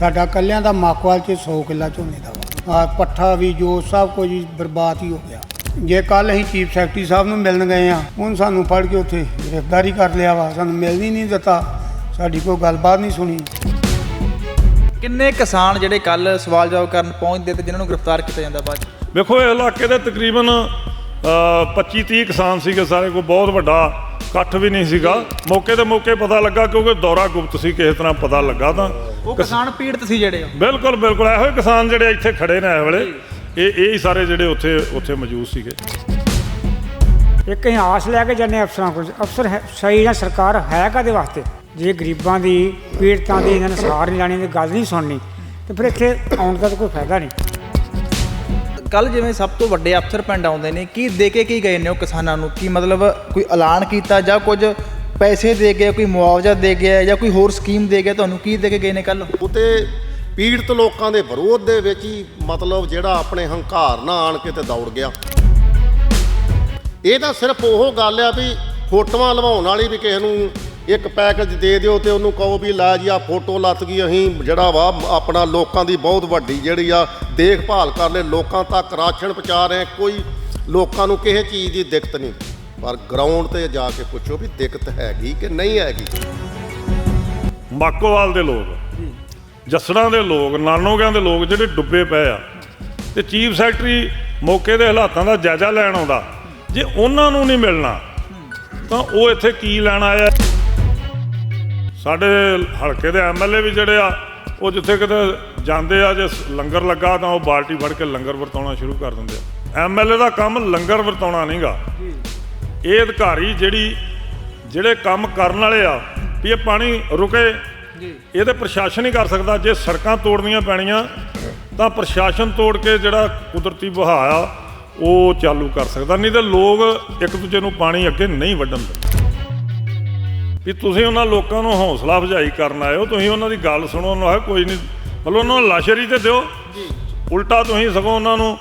ਸਾਡਾ ਕੱਲਿਆਂ ਦਾ ਮਾਕਵਾਲ 'ਚ 100 ਕਿੱਲਾ ਝੋਨੇ ਦਾ ਵਾ। ਆ ਪੱਠਾ ਵੀ ਜੋ ਸਭ ਕੁਝ ਬਰਬਾਦ ਹੀ ਹੋ ਗਿਆ। ਜੇ ਕੱਲ ਅਸੀਂ ਚੀਫ ਸੈਕਟਰੀ ਸਾਹਿਬ ਨੂੰ ਮਿਲਣ ਗਏ ਆ ਉਹਨ ਸਾਨੂੰ ਫੜ ਕੇ ਉੱਥੇ ਗ੍ਰਿਫਤਾਰੀ ਕਰ ਲਿਆ ਵਾ। ਸਾਨੂੰ ਮਿਲਣ ਹੀ ਨਹੀਂ ਦਿੱਤਾ। ਸਾਡੀ ਕੋਈ ਗੱਲਬਾਤ ਨਹੀਂ ਸੁਣੀ। ਕਿੰਨੇ ਕਿਸਾਨ ਜਿਹੜੇ ਕੱਲ ਸਵਾਲ ਜਵਾਬ ਕਰਨ ਪਹੁੰਚਦੇ ਤੇ ਜਿਨ੍ਹਾਂ ਨੂੰ ਗ੍ਰਿਫਤਾਰ ਕੀਤਾ ਜਾਂਦਾ ਬਾਅਦ? ਵੇਖੋ ਇਹ ਇਲਾਕੇ ਦੇ ਤਕਰੀਬਨ 25 30 ਕਿਸਾਨ ਸੀਗੇ ਸਾਰੇ ਕੋਈ ਬਹੁਤ ਵੱਡਾ ਇਕੱਠ ਵੀ ਨਹੀਂ ਸੀਗਾ। ਮੌਕੇ ਤੇ ਮੌਕੇ ਪਤਾ ਲੱਗਾ ਕਿਉਂਕਿ ਦੌਰਾ ਗੁਪਤ ਸੀ ਕਿਸੇ ਤਰ੍ਹਾਂ ਪਤਾ ਲੱਗਾ ਤਾਂ। ਉਹ ਕਿਸਾਨ ਪੀੜਤ ਸੀ ਜਿਹੜੇ ਬਿਲਕੁਲ ਬਿਲਕੁਲ। ਇਹੋ ਹੀ ਕਿਸਾਨ ਜਿਹੜੇ ਇੱਥੇ ਖੜੇ ਨੇ ਇਸ ਵੇਲੇ। ਇਹ ਇਹ ਹੀ ਸਾਰੇ ਜਿਹੜੇ ਉੱਥੇ ਉੱਥੇ ਮੌਜੂਦ ਸੀਗੇ। ਇੱਕ ਅਸੀਂ ਆਸ ਲੈ ਕੇ ਜਾਂਦੇ ਹਾਂ ਅਫਸਰਾਂ ਕੋਲ ਅਫਸਰ ਹੈ ਸਹੀ ਜਾਂ ਸਰਕਾਰ ਹੈ ਕਾਦੇ ਵਾਸਤੇ? ਜੇ ਗਰੀਬਾਂ ਦੀ ਪੀੜਤਾਂ ਦੀ ਇਹਨਾਂ ਨੇ ਸਾਰ ਨਹੀਂ ਲੈਣੀ ਤੇ ਗੱਲ ਨਹੀਂ ਸੁਣਨੀ ਤੇ ਫਿਰ ਇੱਥੇ ਆਉਣ ਦਾ ਤਾਂ ਕੋਈ ਫਾਇਦਾ ਨਹੀਂ। ਕੱਲ ਜਿਵੇਂ ਸਭ ਤੋਂ ਵੱਡੇ ਅਫਸਰ ਪਿੰਡ ਆਉਂਦੇ ਨੇ ਕੀ ਦੇ ਕੇ ਕੀ ਗਏ ਨੇ ਉਹ ਕਿਸਾਨਾਂ ਨੂੰ? ਕੀ ਮਤਲਬ ਕੋਈ ਐਲਾਨ ਕੀਤਾ ਜਾਂ ਕੁਝ ਪੈਸੇ ਦੇ ਗਿਆ ਕੋਈ ਮੁਆਵਜ਼ਾ ਦੇ ਗਿਆ ਜਾਂ ਕੋਈ ਹੋਰ ਸਕੀਮ ਦੇ ਗਿਆ, ਤੁਹਾਨੂੰ ਕੀ ਦੇ ਕੇ ਗਏ ਨੇ ਕੱਲ ਉਤੇ ਪੀੜਤ ਲੋਕਾਂ ਦੇ ਵਿਰੋਧ ਦੇ ਵਿੱਚ ਹੀ ਮਤਲਬ ਜਿਹੜਾ ਆਪਣੇ ਹੰਕਾਰ ਨਾਲ ਆਣ ਕੇ ਤੇ ਦੌੜ ਗਿਆ। ਇਹ ਤਾਂ ਸਿਰਫ ਉਹ ਗੱਲ ਆ ਵੀ ਫੋਟੋਆਂ ਲਵਾਉਣ ਵਾਲੀ ਵੀ ਕਿਸੇ ਨੂੰ ਇੱਕ ਪੈਕੇਜ ਦੇ ਦਿਓ ਤੇ ਉਹਨੂੰ ਕਹੋ ਵੀ ਲੈ ਜੀ ਆ ਫੋਟੋ ਲੱਤ ਗਈ, ਅਸੀਂ ਜਿਹੜਾ ਵਾ ਆਪਣਾ ਲੋਕਾਂ ਦੀ ਬਹੁਤ ਵੱਡੀ ਜਿਹੜੀ ਆ ਦੇਖਭਾਲ ਕਰ ਲੈ ਲੋਕਾਂ ਤੱਕ ਰਾਸ਼ਨ ਪਹੁੰਚਾ ਰਹੇ ਕੋਈ ਲੋਕਾਂ ਨੂੰ ਕਿਸੇ ਚੀਜ਼ ਦੀ ਦਿੱਕਤ ਨਹੀਂ। ਪਰ ਗਰਾਊਂਡ ਤੇ ਜਾ ਕੇ ਪੁੱਛੋ ਵੀ ਦਿੱਕਤ ਹੈਗੀ ਕਿ ਨਹੀਂ ਹੈਗੀ। ਮਾਕੋਵਾਲ ਦੇ ਲੋਕ, ਜਸੜਾਂ ਦੇ ਲੋਕ, ਨਾਨੋਗਿਆਂ ਦੇ ਲੋਕ ਜਿਹੜੇ ਡੁੱਬੇ ਪਏ ਆ, ਤੇ ਚੀਫ ਸੈਕਟਰੀ ਮੌਕੇ ਦੇ ਹਾਲਾਤਾਂ ਦਾ ਜਾਇਜ਼ਾ ਲੈਣ ਆਉਂਦਾ, ਜੇ ਉਹਨਾਂ ਨੂੰ ਨਹੀਂ ਮਿਲਣਾ, ਤਾਂ ਉਹ ਇੱਥੇ ਕੀ ਲੈਣ ਆਇਆ? ਸਾਡੇ ਹਲਕੇ ਦੇ ਐਮਐਲਏ ਵੀ ਜਿਹੜੇ ਆ, ਉਹ ਜਿੱਥੇ ਕਿਤੇ ਜਾਂਦੇ ਆ, ਜੇ ਲੰਗਰ ਲੱਗਾ ਤਾਂ ਉਹ ਬਾਲਟੀ ਫੜ ਕੇ ਲੰਗਰ ਵਰਤਾਉਣਾ ਸ਼ੁਰੂ ਕਰ ਦਿੰਦੇ ਆ। ਐਮਐਲਏ ਦਾ ਕੰਮ ਲੰਗਰ ਵਰਤਾਉਣਾ ਨਹੀਂਗਾ ਇਹ ਅਧਿਕਾਰੀ ਜਿਹੜੀ ਜਿਹੜੇ ਕੰਮ ਕਰਨ ਵਾਲੇ ਆ ਵੀ ਇਹ ਪਾਣੀ ਰੁਕੇ ਇਹ ਤੇ ਪ੍ਰਸ਼ਾਸਨ ਹੀ ਕਰ ਸਕਦਾ ਜੇ ਸੜਕਾਂ ਤੋੜਨੀਆਂ ਪੈਣੀਆਂ ਤਾਂ ਪ੍ਰਸ਼ਾਸਨ ਤੋੜ ਕੇ ਜਿਹੜਾ ਕੁਦਰਤੀ ਵਹਾਅ ਆ ਉਹ ਚਾਲੂ ਕਰ ਸਕਦਾ। ਨਹੀਂ ਤੇ ਲੋਕ ਇੱਕ ਦੂਜੇ ਨੂੰ ਪਾਣੀ ਅੱਗੇ ਨਹੀਂ ਵੱਢਣ ਦਿੰਦੇ। ਵੀ ਤੁਸੀਂ ਉਹਨਾਂ ਲੋਕਾਂ ਨੂੰ ਹੌਸਲਾ ਅਫਜ਼ਾਈ ਕਰਨ ਆਏ ਹੋ ਤੁਸੀਂ ਉਹਨਾਂ ਦੀ ਗੱਲ ਸੁਣੋ ਉਹਨਾਂ ਨੂੰ ਕੋਈ ਨਹੀਂ ਮਤਲਬ ਉਹਨਾਂ ਨੂੰ ਲਾਸ਼ਰੀ ਤੇ ਦਿਓ। ਉਲਟਾ ਤੁਸੀਂ ਸਗੋਂ ਉਹਨਾਂ ਨੂੰ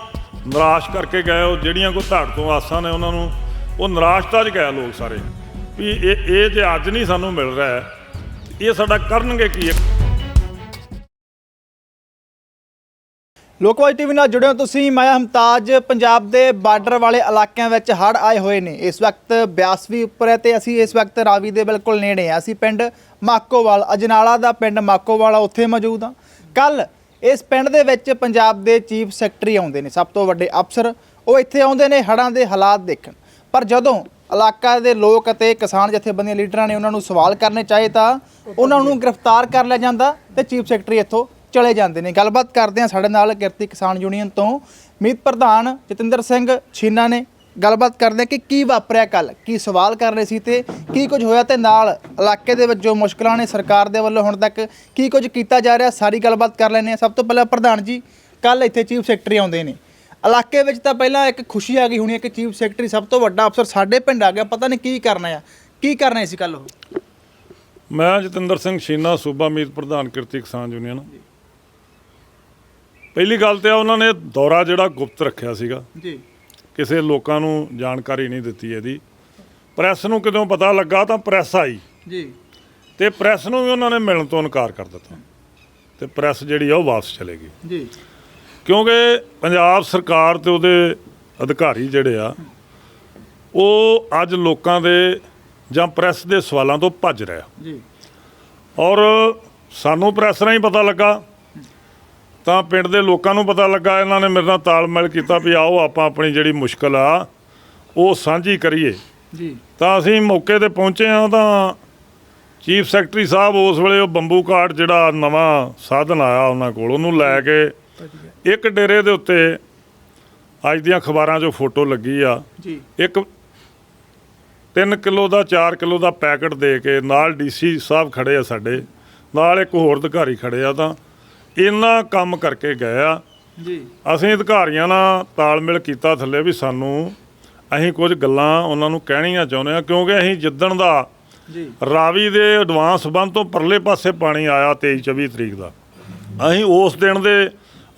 ਨਿਰਾਸ਼ ਕਰਕੇ ਗਏ ਹੋ ਜਿਹੜੀਆਂ ਕੋ ਤੁਹਾਡੇ ਤੋਂ ਆਸਾਂ ਨੇ ਉਹਨਾਂ ਨੂੰ ਉਹ ਨਿਰਾਸ਼ਤਾ 'ਚ ਗਏ ਲੋਕ ਸਾਰੇ। ਵੀ ਇਹ ਇਹ ਜੇ ਅੱਜ ਨਹੀਂ ਸਾਨੂੰ ਮਿਲ ਰਿਹਾ ਇਹ ਸਾਡਾ ਕਰਨਗੇ ਕੀ? ਹੈ ਲੋਕਵਾਈ ਟੀਵੀ ਨਾਲ ਜੁੜੇ ਹੋ ਤੁਸੀਂ। ਮੈਂ ਹਮਤਾਜ। ਪੰਜਾਬ ਦੇ ਬਾਰਡਰ ਵਾਲੇ ਇਲਾਕਿਆਂ ਵਿੱਚ ਹੜ੍ਹ ਆਏ ਹੋਏ ਨੇ। ਇਸ ਵਕਤ ਬਿਆਸਵੀ ਉੱਪਰ ਹੈ ਤੇ ਅਸੀਂ ਇਸ ਵਕਤ ਰਾਵੀ ਦੇ ਬਿਲਕੁਲ ਨੇੜੇ ਆ ਅਸੀਂ ਪਿੰਡ ਮਾਕੋਵਾਲ, ਅਜਨਾਲਾ ਦਾ ਪਿੰਡ ਮਾਕੋਵਾਲ ਉੱਥੇ ਮੌਜੂਦ ਆ ਕੱਲ ਇਸ ਪਿੰਡ ਦੇ ਵਿੱਚ ਪੰਜਾਬ ਦੇ ਚੀਫ ਸੈਕਟਰੀ ਆਉਂਦੇ ਨੇ। ਸਭ ਤੋਂ ਵੱਡੇ ਅਫਸਰ ਉਹ ਇੱਥੇ ਆਉਂਦੇ ਨੇ ਹੜ੍ਹਾਂ ਦੇ ਹਾਲਾਤ ਦੇਖਣ। ਪਰ ਜਦੋਂ ਇਲਾਕਾ ਦੇ ਲੋਕ ਅਤੇ ਕਿਸਾਨ ਜਥੇਬੰਦੀਆਂ ਲੀਡਰਾਂ ਨੇ ਉਹਨਾਂ ਨੂੰ ਸਵਾਲ ਕਰਨੇ ਚਾਹੇ ਤਾਂ ਉਹਨਾਂ ਨੂੰ ਗ੍ਰਿਫਤਾਰ ਕਰ ਲਿਆ ਜਾਂਦਾ ਤੇ ਚੀਫ ਸੈਕਟਰੀ ਇੱਥੋਂ ਚਲੇ ਜਾਂਦੇ ਨੇ। ਗੱਲਬਾਤ ਕਰਦੇ ਆ ਸਾਡੇ ਨਾਲ ਕਿਰਤੀ ਕਿਸਾਨ ਯੂਨੀਅਨ ਤੋਂ ਮੀਤ ਪ੍ਰਧਾਨ ਜਤਿੰਦਰ ਸਿੰਘ ਛੀਨਾ ਨੇ। ਗੱਲਬਾਤ ਕਰਦੇ ਆ ਕਿ ਕੀ ਵਾਪਰਿਆ ਕੱਲ, ਕੀ ਸਵਾਲ ਕਰ ਰਹੇ ਸੀ ਤੇ ਕੀ ਕੁਝ ਹੋਇਆ ਤੇ ਨਾਲ ਇਲਾਕੇ ਦੇ ਵਿੱਚ ਜੋ ਮੁਸ਼ਕਲਾਂ ਨੇ ਸਰਕਾਰ ਦੇ ਵੱਲੋਂ ਹੁਣ ਤੱਕ ਕੀ ਕੁਝ ਕੀਤਾ ਜਾ ਰਿਹਾ, ਸਾਰੀ ਗੱਲਬਾਤ ਕਰ ਲੈਂਦੇ ਆ ਸਭ ਤੋਂ ਪਹਿਲਾਂ ਪ੍ਰਧਾਨ ਜੀ, ਕੱਲ ਇੱਥੇ ਚੀਫ ਸੈਕਟਰੀ ਆਉਂਦੇ ਨੇ। ਇਲਾਕੇ ਵਿੱਚ ਤਾਂ ਪਹਿਲਾਂ ਇੱਕ ਖੁਸ਼ੀ ਆ ਗਈ ਹੋਣੀ ਹੈ ਕਿ ਚੀਫ ਸੈਕਟਰੀ ਸਭ ਤੋਂ ਵੱਡਾ ਅਫਸਰ ਸਾਡੇ ਪਿੰਡ ਆ ਗਿਆ। ਪਤਾ ਨਹੀਂ ਕੀ ਕਰਨਾ ਆ। ਕੀ ਕਰਨਾ ਸੀ ਕੱਲ ਉਹ ਮੈਂ ਜਤਿੰਦਰ ਸਿੰਘ ਸ਼ੀਨਾ ਸੂਬਾ ਮੀਤ ਪ੍ਰਧਾਨ ਕਿਰਤੀ ਕਿਸਾਨ ਯੂਨੀਅਨ। ਪਹਿਲੀ ਗੱਲ ਤੇ ਆ ਉਹਨਾਂ ਨੇ ਦੌਰਾ ਜਿਹੜਾ ਗੁਪਤ ਰੱਖਿਆ ਸੀਗਾ। ਜੀ। ਕਿਸੇ ਲੋਕਾਂ ਨੂੰ ਜਾਣਕਾਰੀ ਨਹੀਂ ਦਿੱਤੀ ਇਹਦੀ। ਪ੍ਰੈਸ ਨੂੰ ਕਦੋਂ ਪਤਾ ਲੱਗਾ ਤਾਂ ਪ੍ਰੈਸ ਆਈ। ਜੀ। ਤੇ ਪ੍ਰੈਸ ਨੂੰ ਵੀ ਉਹਨਾਂ ਨੇ ਮਿਲਣ ਤੋਂ ਇਨਕਾਰ ਕਰ ਦਿੱਤਾ। ਤੇ ਪ੍ਰੈਸ ਜਿਹੜੀ ਆ ਉਹ ਵਾਪਸ ਚਲੇ ਗਈ। ਜੀ। ਕਿਉਂਕਿ ਪੰਜਾਬ ਸਰਕਾਰ ਤੇ ਉਹਦੇ ਅਧਿਕਾਰੀ ਜਿਹੜੇ ਆ ਉਹ ਅੱਜ ਲੋਕਾਂ ਦੇ ਜਾਂ ਪ੍ਰੈਸ ਦੇ ਸਵਾਲਾਂ ਤੋਂ ਭੱਜ ਰਿਹਾ ਜੀ। ਔਰ ਸਾਨੂੰ ਪ੍ਰੈਸ ਰਾਹੀਂ ਪਤਾ ਲੱਗਾ ਤਾਂ ਪਿੰਡ ਦੇ ਲੋਕਾਂ ਨੂੰ ਪਤਾ ਲੱਗਾ ਇਹਨਾਂ ਨੇ ਮੇਰੇ ਨਾਲ ਤਾਲਮੇਲ ਕੀਤਾ ਵੀ ਆਓ ਆਪਾਂ ਆਪਣੀ ਜਿਹੜੀ ਮੁਸ਼ਕਲ ਆ ਉਹ ਸਾਂਝੀ ਕਰੀਏ। ਜੀ। ਤਾਂ ਅਸੀਂ ਮੌਕੇ ਤੇ ਪਹੁੰਚੇ ਹਾਂ ਤਾਂ ਚੀਫ ਸੈਕਟਰੀ ਸਾਹਿਬ ਉਸ ਵੇਲੇ ਉਹ ਬੰਬੂ ਕਾਰਡ ਜਿਹੜਾ ਨਵਾਂ ਸਾਧਨ ਆਇਆ ਉਹਨਾਂ ਕੋਲ ਉਹਨੂੰ ਲੈ ਕੇ ਇੱਕ ਡੇਰੇ ਦੇ ਉੱਤੇ ਅੱਜ ਦੀਆਂ ਅਖਬਾਰਾਂ 'ਚੋਂ ਫੋਟੋ ਲੱਗੀ ਆ। ਜੀ। ਇੱਕ 3 ਕਿਲੋ ਦਾ 4 ਕਿਲੋ ਦਾ ਪੈਕਟ ਦੇ ਕੇ ਨਾਲ ਡੀਸੀ ਸਾਹਿਬ ਖੜੇ ਆ ਸਾਡੇ। ਨਾਲ ਇੱਕ ਹੋਰ ਅਧਿਕਾਰੀ ਖੜੇ ਆ ਤਾਂ ਇੰਨਾ ਕੰਮ ਕਰਕੇ ਗਏ ਆ। ਜੀ। ਅਸੀਂ ਅਧਿਕਾਰੀਆਂ ਨਾਲ ਤਾਲਮੇਲ ਕੀਤਾ ਥੱਲੇ ਵੀ ਸਾਨੂੰ ਅਸੀਂ ਕੁਝ ਗੱਲਾਂ ਉਹਨਾਂ ਨੂੰ ਕਹਿਣੀਆਂ ਚਾਹੁੰਦੇ ਆ ਕਿਉਂਕਿ ਅਸੀਂ ਜਿੱਦਣ ਦਾ ਜੀ। ਰਾਵੀ ਦੇ ਐਡਵਾਂਸ ਬੰਦ ਤੋਂ ਪਰਲੇ ਪਾਸੇ ਪਾਣੀ ਆਇਆ 23 24 ਤਰੀਕ ਦਾ। ਅਸੀਂ ਉਸ ਦਿਨ ਦੇ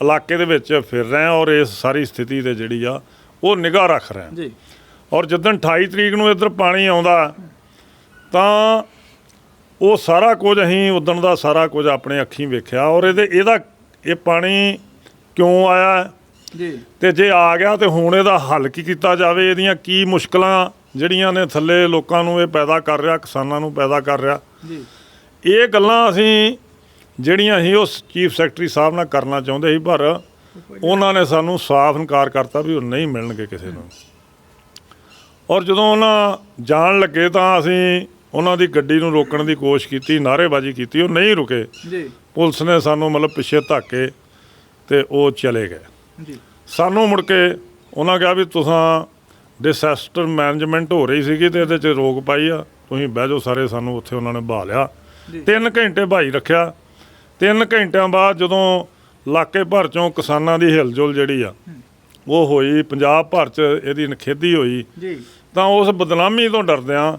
ਇਲਾਕੇ ਦੇ ਵਿੱਚ ਫਿਰ ਰਹੇ ਹਾਂ ਔਰ ਇਸ ਸਾਰੀ ਸਥਿਤੀ ਤੇ ਜਿਹੜੀ ਆ ਉਹ ਨਿਗਾਹ ਰੱਖ ਰਹੇ ਹਾਂ। ਜੀ। ਔਰ ਜਦੋਂ 28 ਤਰੀਕ ਨੂੰ ਇੱਧਰ ਪਾਣੀ ਆਉਂਦਾ ਤਾਂ ਉਹ ਸਾਰਾ ਕੁਝ ਅਸੀਂ ਉਦਣ ਦਾ ਸਾਰਾ ਕੁਝ ਆਪਣੇ ਅੱਖੀਂ ਵੇਖਿਆ ਔਰ ਇਹਦੇ ਇਹਦਾ ਇਹ ਪਾਣੀ ਕਿਉਂ ਆਇਆ? ਜੀ। ਤੇ ਜੇ ਆ ਗਿਆ ਤੇ ਹੁਣ ਇਹਦਾ ਹੱਲ ਕੀ ਕੀਤਾ ਜਾਵੇ? ਇਹਦੀਆਂ ਕੀ ਮੁਸ਼ਕਲਾਂ ਜਿਹੜੀਆਂ ਨੇ ਥੱਲੇ ਲੋਕਾਂ ਨੂੰ ਇਹ ਪੈਦਾ ਕਰ ਰਿਹਾ ਕਿਸਾਨਾਂ ਨੂੰ ਪੈਦਾ ਕਰ ਰਿਹਾ? ਜੀ। ਇਹ ਗੱਲਾਂ ਅਸੀਂ ਜਿਹੜੀਆਂ ਸੀ ਉਸ ਚੀਫ ਸੈਕਟਰੀ ਸਾਹਿਬ ਨਾਲ ਕਰਨਾ ਚਾਹੁੰਦੇ ਸੀ ਪਰ ਉਹਨਾਂ ਨੇ ਸਾਨੂੰ ਸਾਫ਼ ਇਨਕਾਰ ਕਰਤਾ ਵੀ ਉਹ ਨਹੀਂ ਮਿਲਣਗੇ ਕਿਸੇ ਨੂੰ। ਔਰ ਜਦੋਂ ਉਹਨਾਂ ਜਾਣ ਲੱਗੇ ਤਾਂ ਅਸੀਂ ਉਹਨਾਂ ਦੀ ਗੱਡੀ ਨੂੰ ਰੋਕਣ ਦੀ ਕੋਸ਼ਿਸ਼ ਕੀਤੀ ਨਾਅਰੇਬਾਜ਼ੀ ਕੀਤੀ ਉਹ ਨਹੀਂ ਰੁਕੇ। ਜੀ। ਪੁਲਿਸ ਨੇ ਸਾਨੂੰ ਮਤਲਬ ਪਿੱਛੇ ਧੱਕ ਤੇ ਉਹ ਚਲੇ ਗਏ। ਜੀ। ਸਾਨੂੰ ਮੁੜ ਕੇ ਉਹਨਾਂ ਕਿਹਾ ਵੀ ਤੁਸੀਂ ਡਿਸੈਸਟਰ ਮੈਨੇਜਮੈਂਟ ਹੋ ਰਹੀ ਸੀਗੀ ਤੇ ਇਹਦੇ 'ਚ ਰੋਕ ਪਾਈ ਆ ਤੁਸੀਂ ਬਹਿ ਜਾਓ ਸਾਰੇ ਸਾਨੂੰ ਉੱਥੇ ਉਹਨਾਂ ਨੇ ਬਹਾ ਲਿਆ ਤਿੰਨ ਘੰਟੇ ਭਾਈ ਰੱਖਿਆ। ਤਿੰਨ ਘੰਟਿਆਂ ਬਾਅਦ ਜਦੋਂ ਇਲਾਕੇ ਭਰ ਚੋਂ ਕਿਸਾਨਾਂ ਦੀ ਹਿਲਜੁਲ ਜਿਹੜੀ ਆ ਉਹ ਹੋਈ ਪੰਜਾਬ ਭਰ 'ਚ ਇਹਦੀ ਨਖੇਦੀ ਹੋਈ ਜੀ। ਤਾਂ ਉਸ ਬਦਨਾਮੀ ਤੋਂ ਡਰਦਿਆਂ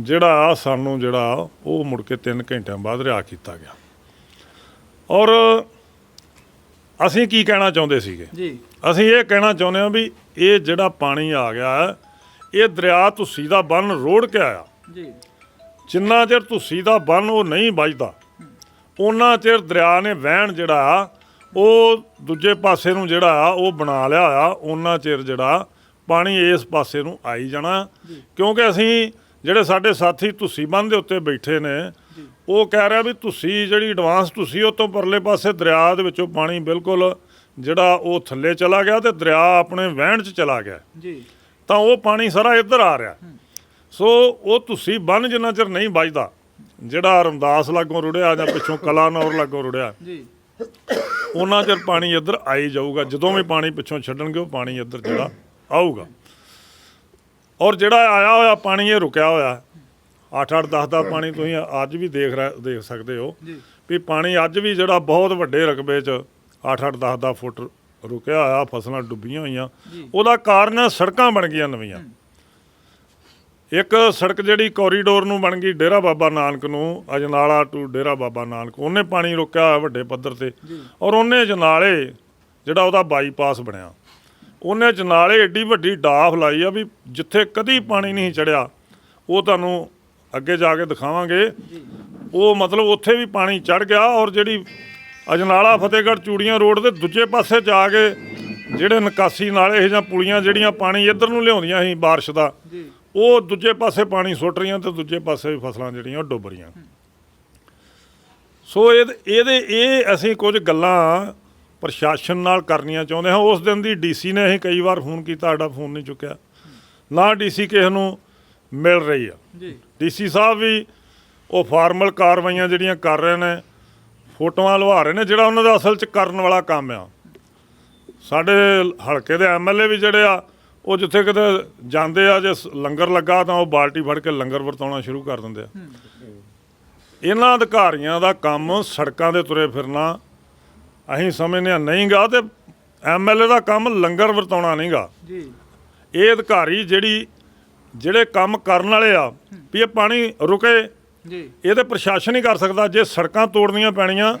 ਜਿਹੜਾ ਸਾਨੂੰ ਜਿਹੜਾ ਉਹ ਮੁੜ ਕੇ 3 ਘੰਟਿਆਂ ਬਾਅਦ ਰਿਹਾ ਕੀਤਾ ਗਿਆ। ਔਰ ਅਸੀਂ ਕੀ ਕਹਿਣਾ ਚਾਹੁੰਦੇ ਸੀਗੇ? ਜੀ। ਅਸੀਂ ਇਹ ਕਹਿਣਾ ਚਾਹੁੰਦੇ ਹਾਂ ਵੀ ਇਹ ਜਿਹੜਾ ਪਾਣੀ ਆ ਗਿਆ ਇਹ ਦਰਿਆ ਤੁਸੀਂ ਦਾ ਬੰਨ ਰੋੜ ਕੇ ਆਇਆ। ਜੀ। ਜਿੰਨਾ ਚਿਰ ਤੁਸੀਂ ਦਾ ਬੰਨ ਉਹ ਨਹੀਂ ਵੱਜਦਾ ਉਹਨਾਂ ਚਿਰ ਦਰਿਆ ਨੇ ਵਹਿਣ ਜਿਹੜਾ ਉਹ ਦੂਜੇ ਪਾਸੇ ਨੂੰ ਜਿਹੜਾ ਉਹ ਬਣਾ ਲਿਆ ਆ ਉਹਨਾਂ ਚਿਰ ਜਿਹੜਾ ਪਾਣੀ ਇਸ ਪਾਸੇ ਨੂੰ ਆਈ ਜਾਣਾ। ਕਿਉਂਕਿ ਅਸੀਂ ਜਿਹੜੇ ਸਾਡੇ ਸਾਥੀ ਤੁਸੀਂ ਬੰਨ ਦੇ ਉੱਤੇ ਬੈਠੇ ਨੇ ਉਹ ਕਹਿ ਰਿਹਾ ਵੀ ਤੁਸੀਂ ਜਿਹੜੀ ਐਡਵਾਂਸ ਤੁਸੀਂ ਉਹ ਤੋਂ ਪਰਲੇ ਪਾਸੇ ਦਰਿਆ ਦੇ ਵਿੱਚੋਂ ਪਾਣੀ ਬਿਲਕੁਲ ਜਿਹੜਾ ਉਹ ਥੱਲੇ ਚਲਾ ਗਿਆ ਤੇ ਦਰਿਆ ਆਪਣੇ ਵਹਿਣ 'ਚ ਚਲਾ ਗਿਆ। ਜੀ। ਤਾਂ ਉਹ ਪਾਣੀ ਸਾਰਾ ਇੱਧਰ ਆ ਰਿਹਾ। ਸੋ ਉਹ ਤੁਸੀਂ ਬੰਨ ਜਿੰਨਾ ਚਿਰ ਨਹੀਂ ਵੱਜਦਾ ਜਿਹੜਾ ਰਮਦਾਸ ਲਾਗੋਂ ਰੁੜਿਆ ਜਾਂ ਪਿੱਛੋਂ ਕਲਾਨੌਰ ਲਾਗੋਂ ਰੁੜਿਆ ਜੀ। ਉਹਨਾਂ ਚਿਰ ਪਾਣੀ ਇੱਧਰ ਆਈ ਜਾਊਗਾ। ਜਦੋਂ ਵੀ ਪਾਣੀ ਪਿੱਛੋਂ ਛੱਡਣਗੇ ਉਹ ਪਾਣੀ ਇੱਧਰ ਜਿਹੜਾ ਆਊਗਾ। ਔਰ ਜਿਹੜਾ ਆਇਆ ਹੋਇਆ ਪਾਣੀ ਇਹ ਰੁਕਿਆ ਹੋਇਆ। 8-8 10 ਦਾ ਪਾਣੀ ਤੁਸੀਂ ਅੱਜ ਵੀ ਦੇਖ ਰਹੇ ਦੇਖ ਸਕਦੇ ਹੋ ਵੀ ਪਾਣੀ ਅੱਜ ਵੀ ਜਿਹੜਾ ਬਹੁਤ ਵੱਡੇ ਰਕਬੇ 'ਚ 8-8 10 ਦਾ ਫੁੱਟ ਰੁਕਿਆ ਹੋਇਆ ਫਸਲਾਂ ਡੁੱਬੀਆਂ ਹੋਈਆਂ। ਉਹਦਾ ਕਾਰਨ ਸੜਕਾਂ ਬਣ ਗਈਆਂ ਨਵੀਆਂ। ਇੱਕ ਸੜਕ ਜਿਹੜੀ ਕੋਰੀਡੋਰ ਨੂੰ ਬਣ ਗਈ ਡੇਰਾ ਬਾਬਾ ਨਾਨਕ ਨੂੰ ਅਜਨਾਲਾ ਟੂ ਡੇਰਾ ਬਾਬਾ ਨਾਨਕ ਉਹਨੇ ਪਾਣੀ ਰੋਕਿਆ ਵੱਡੇ ਪੱਧਰ ਤੇ। ਔਰ ਉਹਨੇ ਅਜਨਾਲੇ ਜਿਹੜਾ ਉਹਦਾ ਬਾਈਪਾਸ ਬਣਿਆ। ਉਹਨੇ ਅਜਨਾਲੇ ਏਡੀ ਵੱਡੀ ਡਾਫ ਲਾਈ ਆ ਵੀ ਜਿੱਥੇ ਕਦੀ ਪਾਣੀ ਨਹੀਂ ਚੜਿਆ ਉਹ ਤੁਹਾਨੂੰ ਅੱਗੇ ਜਾ ਕੇ ਦਿਖਾਵਾਂਗੇ। ਉਹ ਮਤਲਬ ਉੱਥੇ ਵੀ ਪਾਣੀ ਚੜ ਗਿਆ ਔਰ ਜਿਹੜੀ ਅਜਨਾਲਾ ਫਤਿਹਗੜ੍ਹ ਚੂੜੀਆਂ ਰੋਡ ਦੇ ਦੂਜੇ ਪਾਸੇ ਜਾ ਕੇ ਜਿਹੜੇ ਨਿਕਾਸੀ ਨਾਲੇ ਇਹ ਜਾਂ ਪੁਲੀਆਂ ਜਿਹੜੀਆਂ ਪਾਣੀ ਇੱਧਰ ਨੂੰ ਲਿਆਉਂਦੀਆਂ ਸੀ ਬਾਰਿਸ਼ ਦਾ ਉਹ ਦੂਜੇ ਪਾਸੇ ਪਾਣੀ ਸੁੱਟ ਰਹੀਆਂ ਤੇ ਦੂਜੇ ਪਾਸੇ ਫਸਲਾਂ ਜਿਹੜੀਆਂ ਉਹ ਡੁੱਬ ਰਹੀਆਂ। ਸੋ ਇਹ ਇਹਦੇ ਇਹ ਅਸੀਂ ਕੁਝ ਗੱਲਾਂ ਪ੍ਰਸ਼ਾਸਨ ਨਾਲ ਕਰਨੀਆਂ ਚਾਹੁੰਦੇ ਹਾਂ। ਉਸ ਦਿਨ ਦੀ ਡੀਸੀ ਨੇ ਅਸੀਂ ਕਈ ਵਾਰ ਫੋਨ ਕੀਤਾ ਸਾਡਾ ਫੋਨ ਨਹੀਂ ਚੁੱਕਿਆ। ਨਾ ਡੀਸੀ ਕਿਸੇ ਨੂੰ ਮਿਲ ਰਹੀ ਆ। ਜੀ। ਡੀਸੀ ਸਾਹਿਬ ਵੀ ਉਹ ਫਾਰਮਲ ਕਾਰਵਾਈਆਂ ਜਿਹੜੀਆਂ ਕਰ ਰਹੇ ਨੇ ਫੋਟੋਆਂ ਲਵਾ ਰਹੇ ਨੇ ਜਿਹੜਾ ਉਹਨਾਂ ਦਾ ਅਸਲ 'ਚ ਕਰਨ ਵਾਲਾ ਕੰਮ ਆ। ਸਾਡੇ ਹਲਕੇ ਦੇ ਐਮਐਲਏ ਵੀ ਜਿਹੜੇ ਆ ਉਹ ਜਿੱਥੇ ਕਿਤੇ ਜਾਂਦੇ ਆ ਜੇ ਲੰਗਰ ਲੱਗਾ ਤਾਂ ਉਹ ਬਾਲਟੀ ਫੜ ਕੇ ਲੰਗਰ ਵਰਤਾਉਣਾ ਸ਼ੁਰੂ ਕਰ ਦਿੰਦੇ ਆ। ਇਹਨਾਂ ਅਧਿਕਾਰੀਆਂ ਦਾ ਕੰਮ ਸੜਕਾਂ ਦੇ ਤੁਰੇ ਫਿਰਨਾ ਅਸੀਂ ਸਮਝਦੇ ਆ ਨਹੀਂਗਾ ਤੇ ਐਮਐਲਏ ਦਾ ਕੰਮ ਲੰਗਰ ਵਰਤਾਉਣਾ ਨਹੀਂਗਾ। ਜੀ। ਇਹ ਅਧਿਕਾਰੀ ਜਿਹੜੀ ਜਿਹੜੇ ਕੰਮ ਕਰਨ ਵਾਲੇ ਆ ਵੀ ਇਹ ਪਾਣੀ ਰੁਕੇ ਜੀ। ਇਹ ਤੇ ਪ੍ਰਸ਼ਾਸਨ ਹੀ ਕਰ ਸਕਦਾ ਜੇ ਸੜਕਾਂ ਤੋੜਨੀਆਂ ਪੈਣੀਆਂ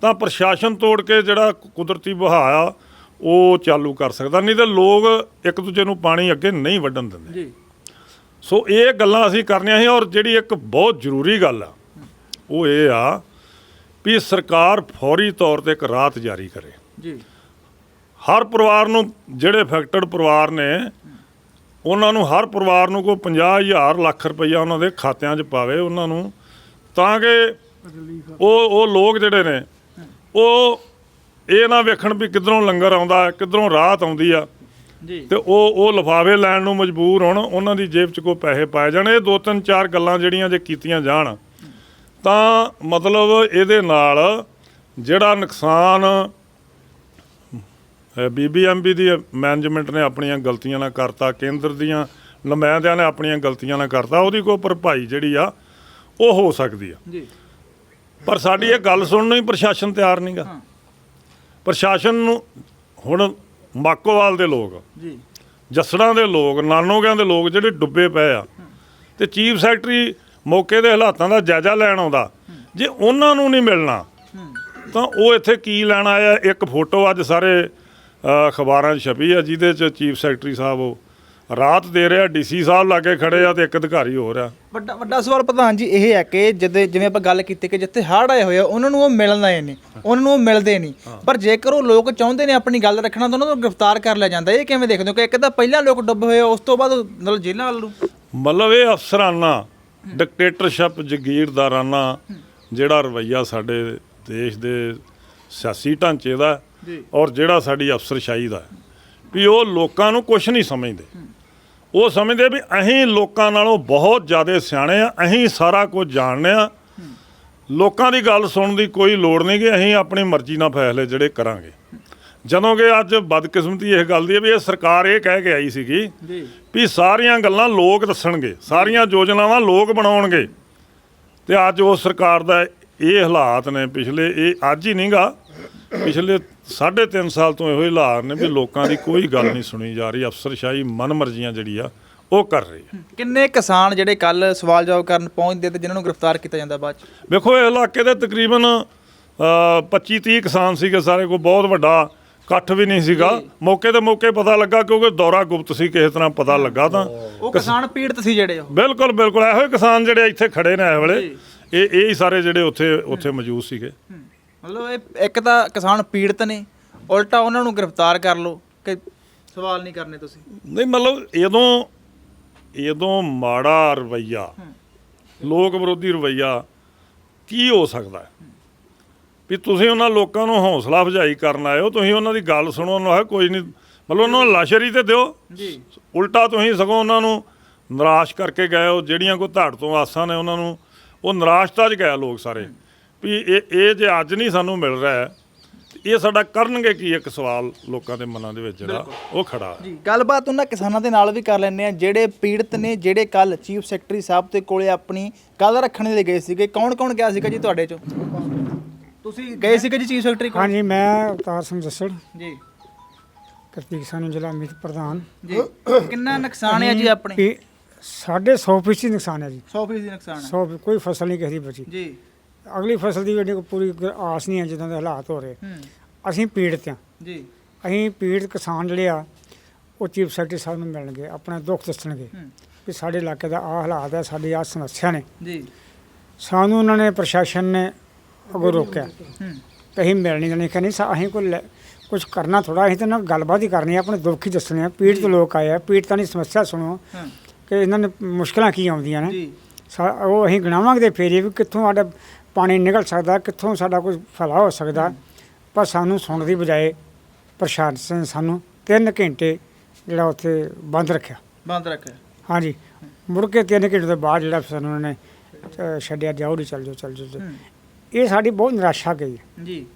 ਤਾਂ ਪ੍ਰਸ਼ਾਸਨ ਤੋੜ ਕੇ ਜਿਹੜਾ ਕੁਦਰਤੀ ਵਹਾਅ ਆ ਉਹ ਚਾਲੂ ਕਰ ਸਕਦਾ ਨਹੀਂ ਤੇ ਲੋਕ ਇੱਕ ਦੂਜੇ ਨੂੰ ਪਾਣੀ ਅੱਗੇ ਨਹੀਂ ਵੱਢਣ ਦਿੰਦੇ। ਜੀ। ਸੋ ਇਹ ਗੱਲਾਂ ਅਸੀਂ ਕਰਨੀਆਂ ਸੀ ਔਰ ਜਿਹੜੀ ਇੱਕ ਬਹੁਤ ਜ਼ਰੂਰੀ ਗੱਲ ਆ ਉਹ ਇਹ ਆ ਵੀ ਸਰਕਾਰ ਫੌਰੀ ਤੌਰ ਤੇ ਇੱਕ ਰਾਤ ਜਾਰੀ ਕਰੇ। ਜੀ। ਹਰ ਪਰਿਵਾਰ ਨੂੰ ਜਿਹੜੇ ਅਫੈਕਟਡ ਪਰਿਵਾਰ ਨੇ ਉਹਨਾਂ ਨੂੰ ਹਰ ਪਰਿਵਾਰ ਨੂੰ ਕੋਈ 50000 ਲੱਖ ਰੁਪਈਆ ਉਹਨਾਂ ਦੇ ਖਾਤਿਆਂ 'ਚ ਪਾਵੇ ਉਹਨਾਂ ਨੂੰ ਤਾਂ ਕਿ ਉਹ ਉਹ ਲੋਕ ਜਿਹੜੇ ਨੇ ਉਹ ਇਹ ਨਾ ਵੇਖਣ ਵੀ ਕਿੱਧਰੋਂ ਲੰਗਰ ਆਉਂਦਾ ਹੈ, ਕਿੱਧਰੋਂ ਰਾਹਤ ਆਉਂਦੀ ਆ। ਜੀ। ਤੇ ਉਹ ਉਹ ਲਿਫਾਫੇ ਲੈਣ ਨੂੰ ਮਜਬੂਰ ਹੋਣ ਉਹਨਾਂ ਦੀ ਜੇਬ 'ਚ ਕੋਈ ਪੈਸੇ ਪਾਏ ਜਾਣ। ਇਹ ਦੋ ਤਿੰਨ ਚਾਰ ਗੱਲਾਂ ਜਿਹੜੀਆਂ ਜੇ ਕੀਤੀਆਂ ਜਾਣ ਤਾਂ ਮਤਲਬ ਇਹਦੇ ਨਾਲ ਜਿਹੜਾ ਨੁਕਸਾਨ ਬੀਬੀਐਮਬੀ ਦੀ ਮੈਨੇਜਮੈਂਟ ਨੇ ਆਪਣੀਆਂ ਗਲਤੀਆਂ ਨਾਲ ਕਰਤਾ ਕੇਂਦਰ ਦੀਆਂ ਨੁਮਾਇੰਦਿਆਂ ਨੇ ਆਪਣੀਆਂ ਗਲਤੀਆਂ ਨਾਲ ਕਰਤਾ ਉਹਦੀ ਕੋਈ ਭਰਪਾਈ ਜਿਹੜੀ ਆ ਉਹ ਹੋ ਸਕਦੀ ਆ। ਜੀ। ਪਰ ਸਾਡੀ ਇਹ ਗੱਲ ਸੁਣਨ ਨੂੰ ਹੀ ਪ੍ਰਸ਼ਾਸਨ ਤਿਆਰ ਨਹੀਂਗਾ ਪ੍ਰਸ਼ਾਸਨ ਨੂੰ ਹੁਣ ਮਾਕੋਵਾਲ ਦੇ ਲੋਕ ਜੀ। ਜੱਸੜਾਂ ਦੇ ਲੋਕ ਨਾਨੋਗਿਆਂ ਦੇ ਲੋਕ ਜਿਹੜੇ ਡੁੱਬੇ ਪਏ ਆ ਤੇ ਚੀਫ ਸੈਕਟਰੀ ਮੌਕੇ ਦੇ ਹਾਲਾਤਾਂ ਦਾ ਜਾਇਜ਼ਾ ਲੈਣ ਆਉਂਦਾ ਜੇ ਉਹਨਾਂ ਨੂੰ ਨਹੀਂ ਮਿਲਣਾ ਤਾਂ ਉਹ ਇੱਥੇ ਕੀ ਲੈਣ ਆਇਆ? ਇੱਕ ਫੋਟੋ ਅੱਜ ਸਾਰੇ ਅਖਬਾਰਾਂ 'ਚ ਛਪੀ ਆ ਜਿਹਦੇ 'ਚ ਚੀਫ ਸੈਕਟਰੀ ਸਾਹਿਬ ਉਹ ਰਾਤ ਦੇ ਰਿਹਾ ਡੀਸੀ ਸਾਹਿਬ ਲਾਗੇ ਖੜੇ ਆ ਤੇ ਇੱਕ ਅਧਿਕਾਰੀ ਹੋ ਰਿਹਾ ਵੱਡਾ ਵੱਡਾ ਸਵਾਲ ਪ੍ਰਧਾਨ ਜੀ ਇਹ ਹੈ ਕਿ ਜਦ ਜਿਵੇਂ ਆਪਾਂ ਗੱਲ ਕੀਤੀ ਕਿ ਜਿੱਥੇ ਹੜ੍ਹ ਆਏ ਹੋਏ ਆ ਉਹਨਾਂ ਨੂੰ ਉਹ ਮਿਲਣ ਆਏ ਨੇ ਉਹਨਾਂ ਨੂੰ ਉਹ ਮਿਲਦੇ ਨਹੀਂ। ਪਰ ਜੇਕਰ ਉਹ ਲੋਕ ਚਾਹੁੰਦੇ ਨੇ ਆਪਣੀ ਗੱਲ ਰੱਖਣਾ ਤਾਂ ਉਹਨਾਂ ਨੂੰ ਗ੍ਰਿਫਤਾਰ ਕਰ ਲਿਆ ਜਾਂਦਾ। ਇਹ ਕਿਵੇਂ ਦੇਖਦੇ ਹੋ ਕਿ ਇੱਕ ਤਾਂ ਪਹਿਲਾਂ ਲੋਕ ਡੁੱਬੇ ਹੋਏ ਆ ਉਸ ਤੋਂ ਬਾਅਦ ਮਤਲਬ ਜੇਲ੍ਹਾਂ ਵੱਲ ਨੂੰ? ਮਤਲਬ ਇਹ ਅਫਸਰਾਨਾ ਡਿਕਟੇਟਰਸ਼ਿਪ ਜਗੀਰਦਾਰਾਨਾ ਜਿਹੜਾ ਰਵਈਆ ਸਾਡੇ ਦੇਸ਼ ਦੇ ਸਿਆਸੀ ਢਾਂਚੇ ਦਾ ਹੈ ਔਰ ਜਿਹੜਾ ਸਾਡੀ ਅਫਸਰਸ਼ਾਹੀ ਦਾ ਹੈ, ਵੀ ਉਹ ਲੋਕਾਂ ਨੂੰ ਕੁਝ ਨਹੀਂ ਸਮਝਦੇ। ਉਹ ਸਮਝਦੇ ਵੀ ਅਸੀਂ ਲੋਕਾਂ ਨਾਲੋਂ ਬਹੁਤ ਜ਼ਿਆਦਾ ਸਿਆਣੇ ਆ ਅਸੀਂ ਸਾਰਾ ਕੁਝ ਜਾਣਦੇ ਆ। ਲੋਕਾਂ ਦੀ ਗੱਲ ਸੁਣਨ ਦੀ ਕੋਈ ਲੋੜ ਨਹੀਂ ਕਿ ਅਸੀਂ ਆਪਣੀ ਮਰਜ਼ੀ ਨਾਲ ਫੈਸਲੇ ਜਿਹੜੇ ਕਰਾਂਗੇ। ਜਦੋਂ ਕਿ ਅੱਜ ਬਦਕਿਸਮਤੀ ਇਹ ਗੱਲ ਦੀ ਹੈ ਵੀ ਇਹ ਸਰਕਾਰ ਇਹ ਕਹਿ ਕੇ ਆਈ ਸੀਗੀ ਵੀ ਸਾਰੀਆਂ ਗੱਲਾਂ ਲੋਕ ਦੱਸਣਗੇ ਸਾਰੀਆਂ ਯੋਜਨਾਵਾਂ ਲੋਕ ਬਣਾਉਣਗੇ। ਤੇ ਅੱਜ ਉਹ ਸਰਕਾਰ ਦਾ ਇਹ ਹਾਲਾਤ ਨੇ ਪਿਛਲੇ ਇਹ ਅੱਜ ਹੀ ਨਹੀਂਗਾ ਪਿਛਲੇ 3.5 ਸਾਲ ਤੋਂ ਇਹੋ ਹੀ ਹਾਲਾਤ ਨੇ ਵੀ ਲੋਕਾਂ ਦੀ ਕੋਈ ਗੱਲ ਨਹੀਂ ਸੁਣੀ ਜਾ ਰਹੀ ਅਫਸਰਸ਼ਾਹੀ ਮਨਮਰਜ਼ੀਆਂ ਜਿਹੜੀ ਆ ਉਹ ਕਰ ਰਹੀ ਹੈ। ਕਿੰਨੇ ਕਿਸਾਨ ਜਿਹੜੇ ਕੱਲ ਸਵਾਲ ਜਵਾਬ ਕਰਨ ਪਹੁੰਚਦੇ ਤੇ ਜਿਨ੍ਹਾਂ ਨੂੰ ਗ੍ਰਿਫਤਾਰ ਕੀਤਾ ਜਾਂਦਾ ਬਾਅਦ ਚ? ਵੇਖੋ ਇਹ ਇਲਾਕੇ ਦੇ ਤਕਰੀਬਨ 25 30 ਕਿਸਾਨ ਸੀਗੇ ਸਾਰੇ ਕੋਈ ਬਹੁਤ ਵੱਡਾ ਇਕੱਠ ਵੀ ਨਹੀਂ ਸੀਗਾ। ਮੌਕੇ ਤੇ ਮੌਕੇ ਪਤਾ ਲੱਗਾ ਕਿਉਂਕਿ ਦੌਰਾ ਗੁਪਤ ਸੀ ਕਿਸੇ ਤਰ੍ਹਾਂ ਪਤਾ ਲੱਗਾ ਤਾਂ। ਉਹ ਕਿਸਾਨ ਪੀੜਤ ਸੀ ਜਿਹੜੇ ਉਹ? ਬਿਲਕੁਲ ਬਿਲਕੁਲ ਇਹੋ ਹੀ ਕਿਸਾਨ ਜਿਹੜੇ ਇੱਥੇ ਖੜੇ ਨੇ ਇਸ ਵੇਲੇ। ਇਹ ਇਹ ਹੀ ਸਾਰੇ ਜਿਹੜੇ ਉੱਥੇ ਉੱਥੇ ਮੌਜੂਦ ਸੀਗੇ। ਮਤਲਬ ਇਹ ਇੱਕ ਤਾਂ ਕਿਸਾਨ ਪੀੜਤ ਨੇ ਉਲਟਾ ਉਹਨਾਂ ਨੂੰ ਗ੍ਰਿਫਤਾਰ ਕਰ ਲਓ ਕਿ ਸਵਾਲ ਨਹੀਂ ਕਰਨੇ ਤੁਸੀਂ। ਨਹੀਂ ਮਤਲਬ ਇਦੋਂ ਇਦੋਂ ਮਾੜਾ ਰਵਈਆ ਲੋਕ ਵਿਰੋਧੀ ਰਵਈਆ ਕੀ ਹੋ ਸਕਦਾ? ਹੈ ਵੀ ਤੁਸੀਂ ਉਹਨਾਂ ਲੋਕਾਂ ਨੂੰ ਹੌਸਲਾ ਅਫਜ਼ਾਈ ਕਰਨ ਆਏ ਹੋ ਤੁਸੀਂ ਉਹਨਾਂ ਦੀ ਗੱਲ ਸੁਣੋ ਉਹਨਾਂ ਨੂੰ ਆਖੋ ਕੋਈ ਨਹੀਂ ਮਤਲਬ ਉਹਨਾਂ ਨੂੰ ਲਾਸ਼ਰੀ ਤੇ ਦਿਓ। ਜੀ। ਉਲਟਾ ਤੁਸੀਂ ਸਗੋਂ ਉਹਨਾਂ ਨੂੰ ਨਿਰਾਸ਼ ਕਰਕੇ ਗਏ ਹੋ ਜਿਹੜੀਆਂ ਕੋਈ ਧੜ ਤੋਂ ਆਸਾਂ ਨੇ ਉਹਨਾਂ ਨੂੰ ਉਹ ਨਿਰਾਸ਼ਤਾ 'ਚ ਗਏ ਲੋਕ ਸਾਰੇ। ਵੀ ਇਹ ਇਹ ਜੇ ਅੱਜ ਨਹੀਂ ਸਾਨੂੰ ਮਿਲ ਰਿਹਾ ਹੈ, ਤੇ ਇਹ ਸਾਡਾ ਕਰਨਗੇ ਕੀ ਇੱਕ ਸਵਾਲ ਲੋਕਾਂ ਦੇ ਮਨਾਂ ਦੇ ਵਿੱਚ ਜਿਹੜਾ ਉਹ ਖੜਾ ਹੈ। ਜੀ ਗੱਲਬਾਤ ਉਹਨਾਂ ਕਿਸਾਨਾਂ ਦੇ ਨਾਲ ਵੀ ਕਰ ਲੈਂਦੇ ਆ ਜਿਹੜੇ ਪੀੜਤ ਨੇ ਜਿਹੜੇ ਕੱਲ ਚੀਫ ਸੈਕਟਰੀ ਸਾਹਿਬ ਦੇ ਕੋਲੇ ਆਪਣੀ ਗੱਲ ਰੱਖਣ ਲਈ ਗਏ ਸੀਗੇ ਕੌਣ ਕੌਣ ਗਿਆ ਸੀਗਾ ਜੀ ਤੁਹਾਡੇ ਚੋਂ? ਤੁਸੀਂ ਗਏ ਸੀਗੇ ਜੀ ਚੀਫ ਸੈਕਟਰੀ ਕੋਲ? ਹਾਂਜੀ ਮੈਂ ਅਵਤਾਰ ਸਿੰਘ ਜੱਸੜ। ਜੀ। ਕਰਤੀਕ ਸਾਨੂੰ ਜ਼ਿਲ੍ਹਾ ਮੀਤ ਪ੍ਰਧਾਨ। ਜੀ ਕਿੰਨਾ ਨੁਕਸਾਨ ਹੈ ਜੀ ਆਪਣੇ? ਵੀ ਸਾਡੇ 100 ਫੀਸਦੀ ਨੁਕਸਾਨ ਹੈ ਜੀ। 100% ਦੀ ਨੁਕਸਾਨ ਹੈ। 100 ਕੋਈ ਫਸਲ ਨਹੀਂ ਕਿਸੇ ਦੀ ਬਚੀ। ਜੀ। ਅਗਲੀ ਫਸਲ ਦੀ ਵੀ ਪੂਰੀ ਆਸ ਨਹੀਂ ਹੈ ਜਿੱਦਾਂ ਦੇ ਹਾਲਾਤ ਹੋ ਰਹੇ। ਅਸੀਂ ਪੀੜਤ ਹਾਂ। ਜੀ। ਅਸੀਂ ਪੀੜਤ ਕਿਸਾਨ ਜਿਹੜੇ ਆ ਉਹ ਚੀਫ ਸੈਕਟਰੀ ਸਾਹਿਬ ਨੂੰ ਮਿਲਣਗੇ ਆਪਣਾ ਦੁੱਖ ਦੱਸਣਗੇ ਵੀ ਸਾਡੇ ਇਲਾਕੇ ਦਾ ਆ ਹਾਲਾਤ ਹੈ ਸਾਡੀ ਆ ਸਮੱਸਿਆ ਨੇ। ਜੀ। ਸਾਨੂੰ ਉਹਨਾਂ ਨੇ ਪ੍ਰਸ਼ਾਸਨ ਨੇ ਅਗੋ ਰੋਕਿਆ। ਹੂੰ। ਤੇ ਅਸੀਂ ਮਿਲ ਨਹੀਂ ਕਹਿੰਦੇ ਸਾ ਅਸੀਂ ਕੋਈ ਕੁਝ ਕਰਨਾ ਥੋੜਾ ਅਸੀਂ ਤਾਂ ਨਾਲ ਗੱਲਬਾਤ ਹੀ ਕਰਨੀ ਹੈ ਆਪਣੇ ਦੁੱਖ ਹੀ ਦੱਸਣੇ ਆ ਪੀੜਤ ਲੋਕ ਆਏ ਆ ਪੀੜਤਾਂ ਦੀ ਸਮੱਸਿਆ ਸੁਣੋ ਕਿ ਇਹਨਾਂ ਨੇ ਮੁਸ਼ਕਲਾਂ ਕੀ ਆਉਂਦੀਆਂ ਨੇ। ਉਹ ਅਸੀਂ ਗਿਣਾਵਾਂਗੇ ਫੇਰ ਵੀ ਕਿੱਥੋਂ ਸਾਡਾ ਪਾਣੀ ਨਿਕਲ ਸਕਦਾ ਕਿੱਥੋਂ ਸਾਡਾ ਕੋਈ ਭਲਾ ਹੋ ਸਕਦਾ। ਪਰ ਸਾਨੂੰ ਸੁਣਨ ਦੀ ਬਜਾਏ ਪ੍ਰਸ਼ਾਸਨ ਸਾਨੂੰ 3 ਘੰਟੇ ਜਿਹੜਾ ਉੱਥੇ ਬੰਦ ਰੱਖਿਆ। ਬੰਦ ਰੱਖਿਆ। ਹਾਂਜੀ। ਮੁੜ ਕੇ 3 ਘੰਟੇ ਤੋਂ ਬਾਅਦ ਜਿਹੜਾ ਸਾਨੂੰ ਉਹਨਾਂ ਨੇ ਛੱਡਿਆ ਜਾਓ ਜੀ ਚੱਲ ਜਾਓ ਚੱਲ ਜਾਓ ਹੂੰ। ਇਹ ਸਾਡੀ ਬਹੁਤ ਨਿਰਾਸ਼ਾ ਗਈ ਜੀ।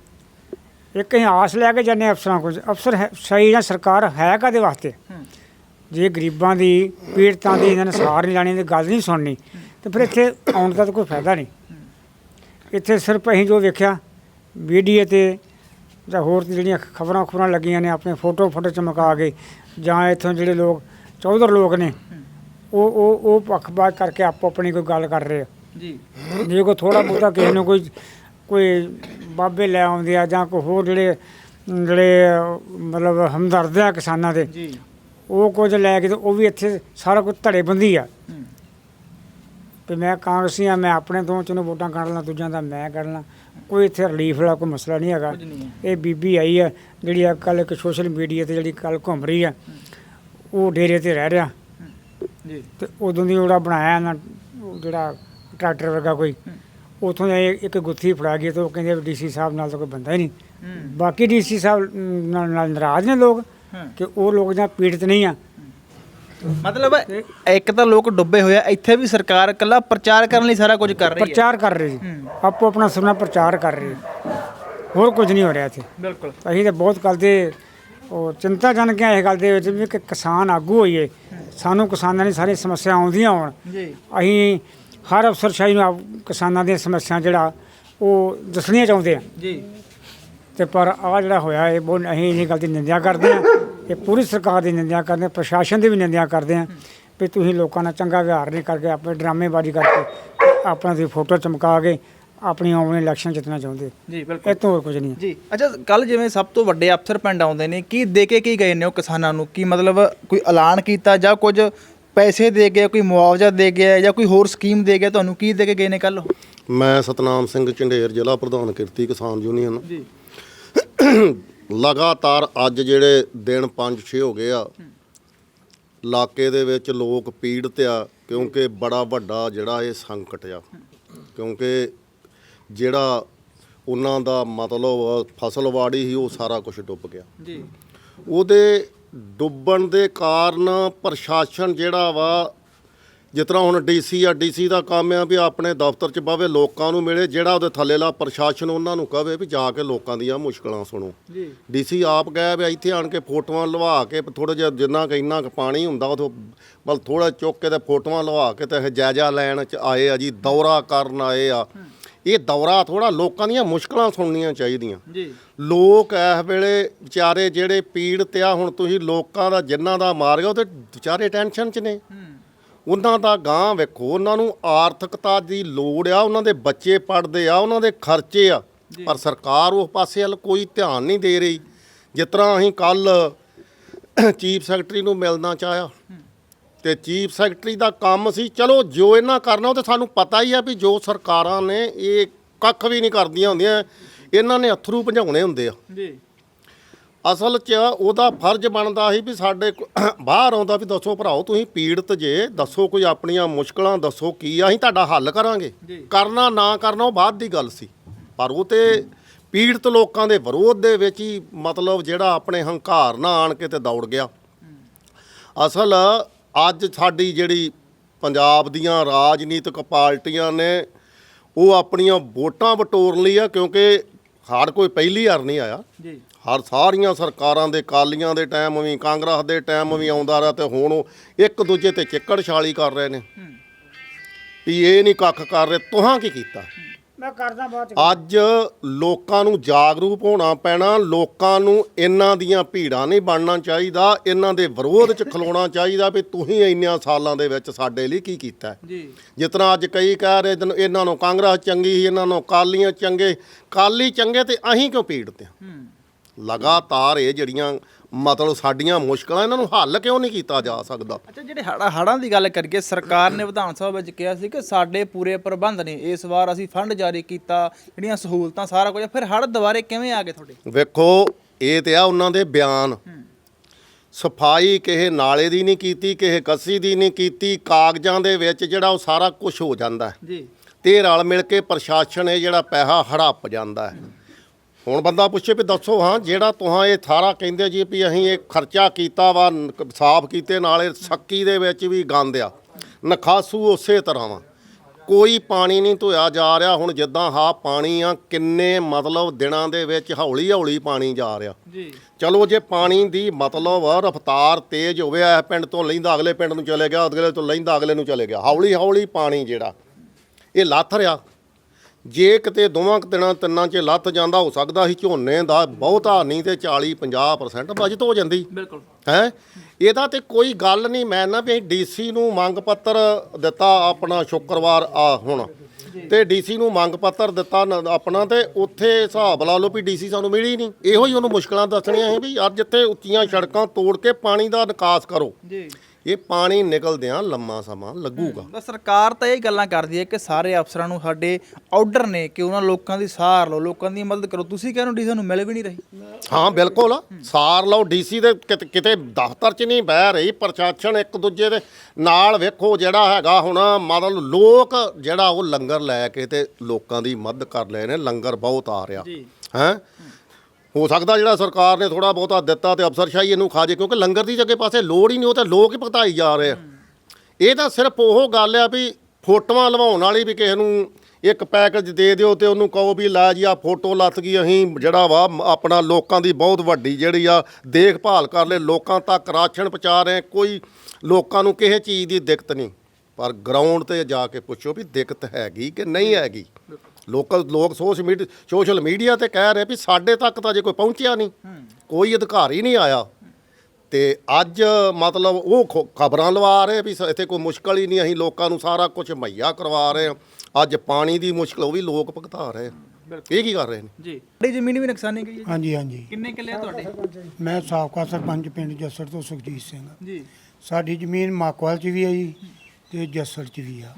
ਇੱਕ ਅਸੀਂ ਆਸ ਲੈ ਕੇ ਜਾਂਦੇ ਹਾਂ ਅਫਸਰਾਂ ਕੋਲ ਅਫਸਰ ਹੈ- ਸਹੀ ਜਾਂ ਸਰਕਾਰ ਹੈ ਕਾਦੇ ਵਾਸਤੇ? ਹੂੰ। ਜੇ ਗਰੀਬਾਂ ਦੀ ਪੀੜਤਾਂ ਦੀ ਇਹਨਾਂ ਨੇ ਸਾਰ ਨਹੀਂ ਜਾਣੀ ਤੇ ਗੱਲ ਨਹੀਂ ਸੁਣਨੀ ਤੇ ਫਿਰ ਇੱਥੇ ਆਉਣ ਦਾ ਤਾਂ ਕੋਈ ਫਾਇਦਾ ਨਹੀਂ। ਇੱਥੇ ਸਿਰਫ ਅਸੀਂ ਜੋ ਵੇਖਿਆ ਮੀਡੀਆ ਤੇ ਜਾਂ ਹੋਰ ਜਿਹੜੀਆਂ ਖਬਰਾਂ ਖਬਰਾਂ ਲੱਗੀਆਂ ਨੇ ਆਪਣੇ ਫੋਟੋ ਫੋਟੋ ਚਮਕਾ ਕੇ ਜਾਂ ਇੱਥੋਂ ਜਿਹੜੇ ਲੋਕ ਚੌਧਰ ਲੋਕ ਨੇ ਉਹ ਉਹ ਉਹ ਪੱਖਪਾਤ ਕਰਕੇ ਆਪੋ ਆਪਣੀ ਕੋਈ ਗੱਲ ਕਰ ਰਹੇ ਆ। ਜੀ। ਜੇ ਕੋਈ ਥੋੜਾ ਬਹੁਤਾ ਕਿਸੇ ਨੂੰ ਕੋਈ ਕੋਈ ਬਾਬੇ ਲੈ ਆਉਂਦੇ ਆ ਜਾਂ ਕੋਈ ਹੋਰ ਜਿਹੜੇ ਜਿਹੜੇ ਮਤਲਬ ਹਮਦਰਦ ਆ ਕਿਸਾਨਾਂ ਦੇ ਜੀ। ਉਹ ਕੁਝ ਲੈ ਕੇ ਤੇ ਉਹ ਵੀ ਇੱਥੇ ਸਾਰਾ ਕੁਝ ਧੜੇਬੰਦੀ ਆ। ਵੀ ਮੈਂ ਕਾਂਗਰਸੀ ਆ ਮੈਂ ਆਪਣੇ ਤੋਂ ਚੋਂ ਵੋਟਾਂ ਕੱਢ ਲਾਂ ਦੂਜਿਆਂ ਦਾ ਮੈਂ ਕੱਢ ਲਾਂ ਕੋਈ ਇੱਥੇ ਰਿਲੀਫ ਵਾਲਾ ਕੋਈ ਮਸਲਾ ਨਹੀਂ ਹੈਗਾ। ਇਹ ਬੀਬੀ ਆਈ ਆ ਜਿਹੜੀ ਆ ਕੱਲ ਇੱਕ ਸੋਸ਼ਲ ਮੀਡੀਆ ਤੇ ਜਿਹੜੀ ਕੱਲ ਘੁੰਮ ਰਹੀ ਆ ਉਹ ਡੇਰੇ ਤੇ ਰਹਿ ਰਿਹਾ। ਜੀ। ਤੇ ਉਦੋਂ ਦੀ ਉਹਦਾ ਬਣਾਇਆ ਨਾ ਜਿਹੜਾ ਟਰੈਕਟਰ ਵਰਗਾ ਕੋਈ ਉਥੋਂ ਇੱਕ ਗੁੱਥੀ ਫੜਾ ਗਈ ਤੇ ਉਹ ਕਹਿੰਦੇ ਡੀਸੀ ਸਾਹਿਬ ਨਾਲ ਤਾਂ ਕੋਈ ਬੰਦਾ ਹੀ ਨਹੀਂ। ਬਾਕੀ ਡੀਸੀ ਸਾਹਿਬ ਨਾਲ ਨਾਰਾਜ਼ ਨੇ ਲੋਕ ਕਿ ਉਹ ਲੋਕ ਜਾਂ ਪੀੜਤ ਨਹੀਂ ਆ। ਮਤਲਬ ਇੱਕ ਤਾਂ ਲੋਕ ਡੁੱਬੇ ਹੋਏ ਆ ਇੱਥੇ ਵੀ ਸਰਕਾਰ ਇਕੱਲਾ ਪ੍ਰਚਾਰ ਕਰਨ ਲਈ ਸਾਰਾ ਕੁਝ ਕਰ ਰਹੀ ਹੈ। ਪ੍ਰਚਾਰ ਕਰ ਰਹੇ ਜੀ। ਹੂੰ। ਆਪੋ ਆਪਣਾ ਸੁਪਨਾ ਪ੍ਰਚਾਰ ਕਰ ਰਹੇ ਹੋਰ ਕੁਝ ਨਹੀਂ ਹੋ ਰਿਹਾ ਇੱਥੇ। ਬਿਲਕੁਲ। ਅਸੀਂ ਤਾਂ ਬਹੁਤ ਗੱਲ ਦੇ ਉਹ ਚਿੰਤਾਜਨਕ ਹੈ ਇਸ ਗੱਲ ਦੇ ਵਿੱਚ ਵੀ ਕਿ ਕਿਸਾਨ ਆਗੂ ਹੋਈਏ। ਸਾਨੂੰ ਕਿਸਾਨਾਂ ਦੀ ਸਾਰੀ ਸਮੱਸਿਆ ਆਉਂਦੀਆਂ ਹੋਣ। ਜੀ। ਅਸੀਂ ਹਰ ਅਫਸਰਸ਼ਾਹੀ ਨੂੰ ਆਪ- ਕਿਸਾਨਾਂ ਦੀਆਂ ਸਮੱਸਿਆ ਜਿਹੜਾ ਉਹ ਦੱਸਣੀਆਂ ਚਾਹੁੰਦੇ ਆ। ਜੀ। ਤੇ ਪਰ ਆ ਜਿਹੜਾ ਹੋਇਆ ਇਹ ਬਹੁਤ ਅਸੀਂ ਇਹ ਗੱਲ ਦੀ ਨਿੰਦਿਆ ਕਰਦੇ ਆ। ਇਹ ਪੂਰੀ ਸਰਕਾਰ ਦੀ ਨਿੰਦਿਆ ਕਰਦੇ ਆ ਪ੍ਰਸ਼ਾਸਨ ਦੀ ਵੀ ਨਿੰਦਿਆ ਕਰਦੇ ਆ ਵੀ ਤੁਸੀਂ ਲੋਕਾਂ ਨਾਲ ਚੰਗਾ ਵਿਵਹਾਰ ਨਹੀਂ ਕਰਕੇ ਆਪਣੇ ਡਰਾਮੇਬਾਜ਼ੀ ਕਰਕੇ ਆਪਣਾ ਦੀ ਫੋਟੋ ਚਮਕਾ ਕੇ ਆਪਣੀ ਆਉਣ ਵਾਲੇ ਇਲੈਕਸ਼ਨ ਜਿੱਤਣਾ ਚਾਹੁੰਦੇ ਜੀ ਇਹ ਬਿਲਕੁਲ ਤੋਂ ਹੋਰ ਕੁਝ ਨਹੀਂ ਹੈ। ਜੀ ਅੱਛਾ ਕੱਲ ਜਿਵੇਂ ਸਭ ਤੋਂ ਵੱਡੇ ਅਫਸਰ ਪਿੰਡ ਆਉਂਦੇ ਨੇ ਕੀ ਦੇ ਕੇ ਕੀ ਗਏ ਨੇ ਉਹ ਕਿਸਾਨਾਂ ਨੂੰ? ਕੀ ਮਤਲਬ ਕੋਈ ਐਲਾਨ ਕੀਤਾ ਜਾਂ ਕੁਝ ਪੈਸੇ ਦੇ ਗਏ ਕੋਈ ਮੁਆਵਜ਼ਾ ਦੇ ਗਿਆ ਜਾਂ ਕੋਈ ਹੋਰ ਸਕੀਮ ਦੇ ਗਿਆ ਤੁਹਾਨੂੰ ਕੀ ਦੇ ਕੇ ਗਏ ਨੇ ਕੱਲ ਮੈਂ ਸਤਨਾਮ ਸਿੰਘ ਝੰਡੇਰ ਜ਼ਿਲ੍ਹਾ ਪ੍ਰਧਾਨ ਕਿਰਤੀ ਕਿਸਾਨ ਯੂਨੀਅਨ। ਜੀ। ਲਗਾਤਾਰ ਅੱਜ ਜਿਹੜੇ ਦਿਨ 5-6 ਹੋ ਗਏ ਆ ਇਲਾਕੇ ਦੇ ਵਿੱਚ ਲੋਕ ਪੀੜਤ ਆ ਕਿਉਂਕਿ ਬੜਾ ਵੱਡਾ ਜਿਹੜਾ ਇਹ ਸੰਕਟ ਆ। ਕਿਉਂਕਿ ਜਿਹੜਾ ਉਹਨਾਂ ਦਾ ਮਤਲਬ ਫਸਲ ਵਾੜੀ ਸੀ ਉਹ ਸਾਰਾ ਕੁਝ ਡੁੱਬ ਗਿਆ। ਜੀ। ਉਹਦੇ ਡੁੱਬਣ ਦੇ ਕਾਰਨ ਪ੍ਰਸ਼ਾਸਨ ਜਿਹੜਾ ਵਾ ਜਿਸ ਤਰ੍ਹਾਂ ਹੁਣ ਡੀਸੀ ਆ ਡੀਸੀ ਦਾ ਕੰਮ ਆ ਵੀ ਆਪਣੇ ਦਫ਼ਤਰ 'ਚ ਬਾਵੇ ਲੋਕਾਂ ਨੂੰ ਮਿਲੇ ਜਿਹੜਾ ਉਹਦੇ ਥੱਲੇਲਾ ਪ੍ਰਸ਼ਾਸਨ ਉਹਨਾਂ ਨੂੰ ਕਹੇ ਵੀ ਜਾ ਕੇ ਲੋਕਾਂ ਦੀਆਂ ਮੁਸ਼ਕਲਾਂ ਸੁਣੋ। ਜੀ। ਡੀਸੀ ਆਪ ਗਏ ਵੀ ਇੱਥੇ ਆਣ ਕੇ ਫੋਟੋਆਂ ਲਵਾ ਕੇ ਥੋੜਾ ਜਿਹਾ ਜਿੰਨਾ ਕੁ ਇੰਨਾ ਕੁ ਪਾਣੀ ਹੁੰਦਾ ਉਥੋਂ ਬਲ ਥੋੜਾ ਚੁੱਕ ਕੇ ਤੇ ਫੋਟੋਆਂ ਲਵਾ ਕੇ ਤੇ ਇਹ ਜਾਇਜ਼ਾ ਲੈਣ ਚ ਆਏ ਆ ਜੀ ਦੌਰਾ ਕਰਨ ਆਏ ਆ। ਇਹ ਦੌਰਾ ਥੋੜਾ ਲੋਕਾਂ ਦੀਆਂ ਮੁਸ਼ਕਲਾਂ ਸੁਣਨੀਆਂ ਚਾਹੀਦੀਆਂ। ਜੀ। ਲੋਕ ਇਸ ਵੇਲੇ ਵਿਚਾਰੇ ਜਿਹੜੇ ਪੀੜਤ ਆ ਹੁਣ ਤੁਸੀਂ ਲੋਕਾਂ ਦਾ ਜਿੰਨਾ ਦਾ ਮਾਰ ਗਿਆ ਉਹ ਤੇ ਵਿਚਾਰੇ ਟੈਨਸ਼ਨ 'ਚ ਨੇ। ਉਹਨਾਂ ਦਾ ਗਾਂ ਵੇਖੋ ਉਹਨਾਂ ਨੂੰ ਆਰਥਿਕਤਾ ਦੀ ਲੋੜ ਆ ਉਹਨਾਂ ਦੇ ਬੱਚੇ ਪੜਦੇ ਆ ਉਹਨਾਂ ਦੇ ਖਰਚੇ ਆ। ਪਰ ਸਰਕਾਰ ਉਸ ਪਾਸੇ ਵੱਲ ਕੋਈ ਧਿਆਨ ਨਹੀਂ ਦੇ ਰਹੀ। ਜਿਸ ਤਰ੍ਹਾਂ ਅਸੀਂ ਕੱਲ ਚੀਫ ਸੈਕਟਰੀ ਨੂੰ ਮਿਲਣਾ ਚਾਹਿਆ ਤੇ ਚੀਫ ਸੈਕਟਰੀ ਦਾ ਕੰਮ ਸੀ ਚਲੋ ਜੋ ਇਹਨਾਂ ਕਰਨਾ ਉਹ ਤੇ ਸਾਨੂੰ ਪਤਾ ਹੀ ਆ ਵੀ ਜੋ ਸਰਕਾਰਾਂ ਨੇ ਇਹ ਕੱਖ ਵੀ ਨਹੀਂ ਕਰਦੀਆਂ ਹੁੰਦੀਆਂ ਇਹਨਾਂ ਨੇ ਅਥਰੂ ਭੰਜਾਉਣੇ ਹੁੰਦੇ ਆ। ਜੀ। ਅਸਲ 'ਚ ਉਹਦਾ ਫਰਜ਼ ਬਣਦਾ ਸੀ ਵੀ ਸਾਡੇ ਕੋ- ਬਾਹਰ ਆਉਂਦਾ ਵੀ ਦੱਸੋ ਭਰਾਓ ਤੁਸੀਂ ਪੀੜਤ ਜੇ ਦੱਸੋ ਕੋਈ ਆਪਣੀਆਂ ਮੁਸ਼ਕਲਾਂ ਦੱਸੋ ਕੀ ਆ ਅਸੀਂ ਤੁਹਾਡਾ ਹੱਲ ਕਰਾਂਗੇ। ਕਰਨਾ ਨਾ ਕਰਨਾ ਉਹ ਬਾਅਦ ਦੀ ਗੱਲ ਸੀ। ਪਰ ਉਹ ਤੇ ਪੀੜਤ ਲੋਕਾਂ ਦੇ ਵਿਰੋਧ ਦੇ ਵਿੱਚ ਹੀ ਮਤਲਬ ਜਿਹੜਾ ਆਪਣੇ ਹੰਕਾਰ ਨਾਲ ਆਣ ਕੇ ਤੇ ਦੌੜ ਗਿਆ। ਅਸਲ ਅੱਜ ਸਾਡੀ ਜਿਹੜੀ ਪੰਜਾਬ ਦੀਆਂ ਰਾਜਨੀਤਿਕ ਪਾਰਟੀਆਂ ਨੇ ਉਹ ਆਪਣੀਆਂ ਵੋਟਾਂ ਬਟੋਰਨ ਲਈ ਆ ਕਿਉਂਕਿ ਹਰ ਕੋਈ ਪਹਿਲੀ ਵਾਰ ਨਹੀਂ ਆਇਆ। ਜੀ। ਹਰ ਸਾਰੀਆਂ ਸਰਕਾਰਾਂ ਦੇ ਕਾਲੀਆਂ ਦੇ ਟਾਈਮ ਵੀ ਕਾਂਗਰਸ ਦੇ ਟਾਈਮ ਵੀ ਆਉਂਦਾ ਰਿਹਾ ਤੇ ਹੁਣ ਉਹ ਇੱਕ ਦੂਜੇ ਤੇ ਚਿੱਕੜ ਛਾਲੀ ਕਰ ਰਹੇ ਨੇ। ਵੀ ਇਹ ਨਹੀਂ ਕੱਖ ਕਰ ਰਹੇ ਤੁਹਾਂ ਕੀ ਕੀਤਾ? ਮੈਂ ਕਰਦਾ ਬਾਅਦ ਚ ਅੱਜ ਲੋਕਾਂ ਨੂੰ ਜਾਗਰੂਕ ਹੋਣਾ ਪੈਣਾ ਲੋਕਾਂ ਨੂੰ ਇਹਨਾਂ ਦੀਆਂ ਭੀੜਾਂ ਨਹੀਂ ਬਣਨਾ ਚਾਹੀਦਾ ਇਹਨਾਂ ਦੇ ਵਿਰੋਧ 'ਚ ਖਲੋਣਾ ਚਾਹੀਦਾ ਵੀ ਤੁਸੀਂ ਇੰਨਿਆਂ ਸਾਲਾਂ ਦੇ ਵਿੱਚ ਸਾਡੇ ਲਈ ਕੀ ਕੀਤਾ। ਜੀ। ਜਿਸ ਤਰ੍ਹਾਂ ਅੱਜ ਕਈ ਕਹਿ ਰਹੇ ਇਹਨਾਂ ਨੂੰ ਕਾਂਗਰਸ ਚੰਗੀ ਸੀ ਇਹਨਾਂ ਨੂੰ ਕਾਲੀਆਂ ਚੰਗੇ ਕਾਲੀ ਚੰਗੇ ਤੇ ਅਸੀਂ ਕਿਉਂ ਪੀੜਦੇ ਹਾਂ? ਹੂੰ। ਲਗਾਤਾਰ ਇਹ ਜਿਹੜੀਆਂ ਮਤਲਬ ਸਾਡੀਆਂ ਮੁਸ਼ਕਲਾਂ ਇਹਨਾਂ ਨੂੰ ਹੱਲ ਕਿਉਂ ਨਹੀਂ ਕੀਤਾ ਜਾ ਸਕਦਾ? ਅੱਛਾ ਜਿਹੜੇ ਹੜ੍ਹਾਂ ਹੜਾਂ ਦੀ ਗੱਲ ਕਰੀਏ ਸਰਕਾਰ ਨੇ ਵਿਧਾਨ ਸਭਾ ਵਿੱਚ ਕਿਹਾ ਸੀ ਕਿ ਸਾਡੇ ਪੂਰੇ ਪ੍ਰਬੰਧ ਨੇ। ਇਸ ਵਾਰ ਅਸੀਂ ਫੰਡ ਜਾਰੀ ਕੀਤਾ ਜਿਹੜੀਆਂ ਸਹੂਲਤਾਂ ਸਾਰਾ ਕੁਝ ਫਿਰ ਹੜ੍ਹ ਦੁਬਾਰੇ ਕਿਵੇਂ ਆ ਗਏ ਤੁਹਾਡੇ? ਵੇਖੋ ਇਹ ਤੇ ਆ ਉਹਨਾਂ ਦੇ ਬਿਆਨ। ਸਫ਼ਾਈ ਕਿਸੇ ਨਾਲੇ ਦੀ ਨਹੀਂ ਕੀਤੀ ਕਿਸੇ ਕੱਸੀ ਦੀ ਨਹੀਂ ਕੀਤੀ ਕਾਗਜ਼ਾਂ ਦੇ ਵਿੱਚ ਜਿਹੜਾ ਉਹ ਸਾਰਾ ਕੁਝ ਹੋ ਜਾਂਦਾ ਜੀ। ਤੇ ਰਲ ਮਿਲ ਕੇ ਪ੍ਰਸ਼ਾਸਨ ਇਹ ਜਿਹੜਾ ਪੈਸਾ ਹੜੱਪ ਜਾਂਦਾ ਹੈ। ਹੁਣ ਬੰਦਾ ਪੁੱਛੇ ਵੀ ਦੱਸੋ ਹਾਂ ਜਿਹੜਾ ਤੁਹਾਂ ਇਹ ਸਾਰਾ ਕਹਿੰਦੇ ਜੀ ਵੀ ਅਸੀਂ ਇਹ ਖਰਚਾ ਕੀਤਾ ਵਾ ਸਾਫ਼ ਕੀਤੇ ਨਾਲੇ ਸੱਕੀ ਦੇ ਵਿੱਚ ਵੀ ਗੰਦ ਆ। ਨਖਾਸੂ ਉਸੇ ਤਰ੍ਹਾਂ ਵਾ। ਕੋਈ ਪਾਣੀ ਨਹੀਂ ਧੋਇਆ ਜਾ ਰਿਹਾ ਹੁਣ ਜਿੱਦਾਂ ਹਾ ਪਾਣੀ ਆ ਕਿੰਨੇ ਮਤਲਬ ਦਿਨਾਂ ਦੇ ਵਿੱਚ ਹੌਲੀ ਹੌਲੀ ਪਾਣੀ ਜਾ ਰਿਹਾ। ਜੀ। ਚਲੋ ਜੇ ਪਾਣੀ ਦੀ ਮਤਲਬ ਰਫ਼ਤਾਰ ਤੇਜ਼ ਹੋਵੇ ਇਹ ਪਿੰਡ ਤੋਂ ਲੈਂਦਾ ਅਗਲੇ ਪਿੰਡ ਨੂੰ ਚਲੇ ਗਿਆ ਅਗਲੇ ਤੋਂ ਲੈਂਦਾ ਅਗਲੇ ਨੂੰ ਚਲੇ ਗਿਆ। ਹੌਲੀ ਹੌਲੀ ਪਾਣੀ ਜਿਹੜਾ ਇਹ ਲੱਥ ਰਿਹਾ। ਜੇ ਕਿਤੇ ਦੋਵਾਂ ਕੁ ਦਿਨਾਂ ਤਿੰਨਾਂ 'ਚ ਲੱਥ ਜਾਂਦਾ ਹੋ ਸਕਦਾ ਸੀ ਝੋਨੇ ਦਾ ਬਹੁਤਾ ਨਹੀਂ ਤੇ 40 50% ਬਚਤ ਹੋ ਜਾਂਦੀ। ਬਿਲਕੁਲ। ਹੈ? ਇਹਦਾ ਤੇ ਕੋਈ ਗੱਲ ਨਹੀਂ ਮੈਂ ਨਾ ਵੀ ਡੀਸੀ ਨੂੰ ਮੰਗ ਪੱਤਰ ਦਿੱਤਾ ਆਪਣਾ ਸ਼ੁੱਕਰਵਾਰ ਆ ਹੁਣ। ਤੇ ਡੀਸੀ ਨੂੰ ਮੰਗ ਪੱਤਰ ਦਿੱਤਾ ਨ- ਆਪਣਾ ਤੇ ਉੱਥੇ ਹਿਸਾਬ ਲਾ ਲਓ ਵੀ ਡੀਸੀ ਸਾਨੂੰ ਮਿਲੀ ਨਹੀਂ। ਇਹੋ ਹੀ ਉਹਨੂੰ ਮੁਸ਼ਕਲਾਂ ਦੱਸਣੀਆਂ ਸੀ ਵੀ ਯਾਰ ਜਿੱਥੇ ਉੱਚੀਆਂ ਸੜਕਾਂ ਤੋੜ ਕੇ ਪਾਣੀ ਦਾ ਨਿਕਾਸ ਕਰੋ। ਜੀ। ਇਹ ਪਾਣੀ ਨਿਕਲਦਿਆਂ ਲੰਮਾ ਸਮਾਂ ਲੱਗੂਗਾ। ਬਸ ਸਰਕਾਰ ਤਾਂ ਇਹ ਗੱਲਾਂ ਕਰਦੀ ਹੈ ਕਿ ਸਾਰੇ ਅਫਸਰਾਂ ਨੂੰ ਸਾਡੇ ਆਰਡਰ ਨੇ ਕਿ ਉਹਨਾਂ ਲੋਕਾਂ ਦੀ ਸਾਰ ਲਓ ਲੋਕਾਂ ਦੀ ਮਦਦ ਕਰੋ। ਤੁਸੀਂ ਕਹਿੰਦੇ ਡੀ ਸਾਨੂੰ ਮਿਲ ਵੀ ਨਹੀਂ ਰਹੀ। ਹਾਂ ਬਿਲਕੁਲ। ਸਾਰ ਲਓ ਡੀਸੀ ਦੇ ਕਿਤੇ- ਕਿਤੇ ਦਫ਼ਤਰ 'ਚ ਨਹੀਂ ਬਹਿ ਰਹੀ ਪ੍ਰਸ਼ਾਸਨ ਇੱਕ ਦੂਜੇ ਦੇ ਨਾਲ ਵੇਖੋ ਜਿਹੜਾ ਹੈਗਾ ਹੁਣ ਮਤਲਬ ਲੋਕ ਜਿਹੜਾ ਉਹ ਲੰਗਰ ਲੈ ਕੇ ਤੇ ਲੋਕਾਂ ਦੀ ਮਦਦ ਕਰ ਰਹੇ ਨੇ ਲੰਗਰ ਬਹੁਤ ਆ ਰਿਹਾ। ਹੈ? ਹੋ ਸਕਦਾ ਜਿਹੜਾ ਸਰਕਾਰ ਨੇ ਥੋੜਾ ਬਹੁਤਾ ਦਿੱਤਾ ਤੇ ਅਫਸਰਸ਼ਾਹੀ ਇਹਨੂੰ ਖਾ ਜੇ ਕਿਉਂਕਿ ਲੰਗਰ ਦੀ ਜਗ੍ਹਾ ਪਾਸੇ ਲੋੜ ਹੀ ਨਹੀਂ ਉਹ ਤਾਂ ਲੋਕ ਹੀ ਭਗਤਾਈ ਜਾ ਰਹੇ ਆ। ਇਹ ਤਾਂ ਸਿਰਫ ਉਹ ਗੱਲ ਆ ਵੀ ਫੋਟੋਆਂ ਲਵਾਉਣ ਵਾਲੀ ਵੀ ਕਿਸੇ ਨੂੰ ਇੱਕ ਪੈਕੇਜ ਦੇ ਦਿਓ ਤੇ ਉਹਨੂੰ ਕਹੋ ਵੀ ਲੈ ਜੀ ਆ ਫੋਟੋ ਲੱਤ ਗਈ ਅਸੀਂ ਜਿਹੜਾ ਵਾ ਆਪਣਾ ਲੋਕਾਂ ਦੀ ਬਹੁਤ ਵੱਡੀ ਜਿਹੜੀ ਆ ਦੇਖਭਾਲ ਕਰ ਲੈ ਲੋਕਾਂ ਤੱਕ ਰਾਸ਼ਨ ਪਹੁੰਚਾ ਰਹੇ ਕੋਈ ਲੋਕਾਂ ਨੂੰ ਕਿਸੇ ਚੀਜ਼ ਦੀ ਦਿੱਕਤ ਨਹੀਂ। ਪਰ ਗਰਾਊਂਡ ਤੇ ਜਾ ਕੇ ਪੁੱਛੋ ਵੀ ਦਿੱਕਤ ਹੈਗੀ ਕਿ ਨਹੀਂ ਹੈਗੀ। ਲੋਕਲ ਲੋਕ ਸੋਸ਼ਲ ਮੀਡੀਆ ਸੋਸ਼ਲ ਮੀਡੀਆ ਤੇ ਕਹਿ ਰਹੇ ਵੀ ਸਾਡੇ ਤੱਕ ਤਾਂ ਜੇ ਕੋਈ ਪਹੁੰਚਿਆ ਨਹੀਂ। ਕੋਈ ਅਧਿਕਾਰੀ ਨਹੀਂ ਆਇਆ। ਤੇ ਅੱਜ ਮਤਲਬ ਉਹ ਖਬਰਾਂ ਲਵਾ ਰਹੇ ਵੀ ਇੱਥੇ ਕੋਈ ਮੁਸ਼ਕਲ ਹੀ ਨਹੀਂ ਅਸੀਂ ਲੋਕਾਂ ਨੂੰ ਸਾਰਾ ਕੁਝ ਮੁਹੱਈਆ ਕਰਵਾ ਰਹੇ ਹਾਂ। ਅੱਜ ਪਾਣੀ ਦੀ ਮੁਸ਼ਕਲ ਉਹ ਵੀ ਲੋਕ ਭੁਗਤਾ ਰਹੇ ਇਹ ਕੀ ਕਰ ਰਹੇ ਨੇ? ਜੀ। ਤੁਹਾਡੀ ਜ਼ਮੀਨ ਵੀ ਨੁਕਸਾਨੀ ਗਈ ਹੈ ਹਾਂਜੀ ਹਾਂਜੀ। ਕਿੰਨੇ ਕਿੱਲੇ ਆ ਤੁਹਾਡੇ? ਮੈਂ ਸਾਬਕਾ ਸਰਪੰਚ ਪਿੰਡ ਜੱਸੜ ਤੋਂ ਸੁਖਜੀਤ ਸਿੰਘ। ਜੀ। ਸਾਡੀ ਜ਼ਮੀਨ ਮਾਕਵਾਲ ਚ ਵੀ ਆ ਜੀ ਤੇ ਜੱਸੜ ਚ ਵੀ ਆ।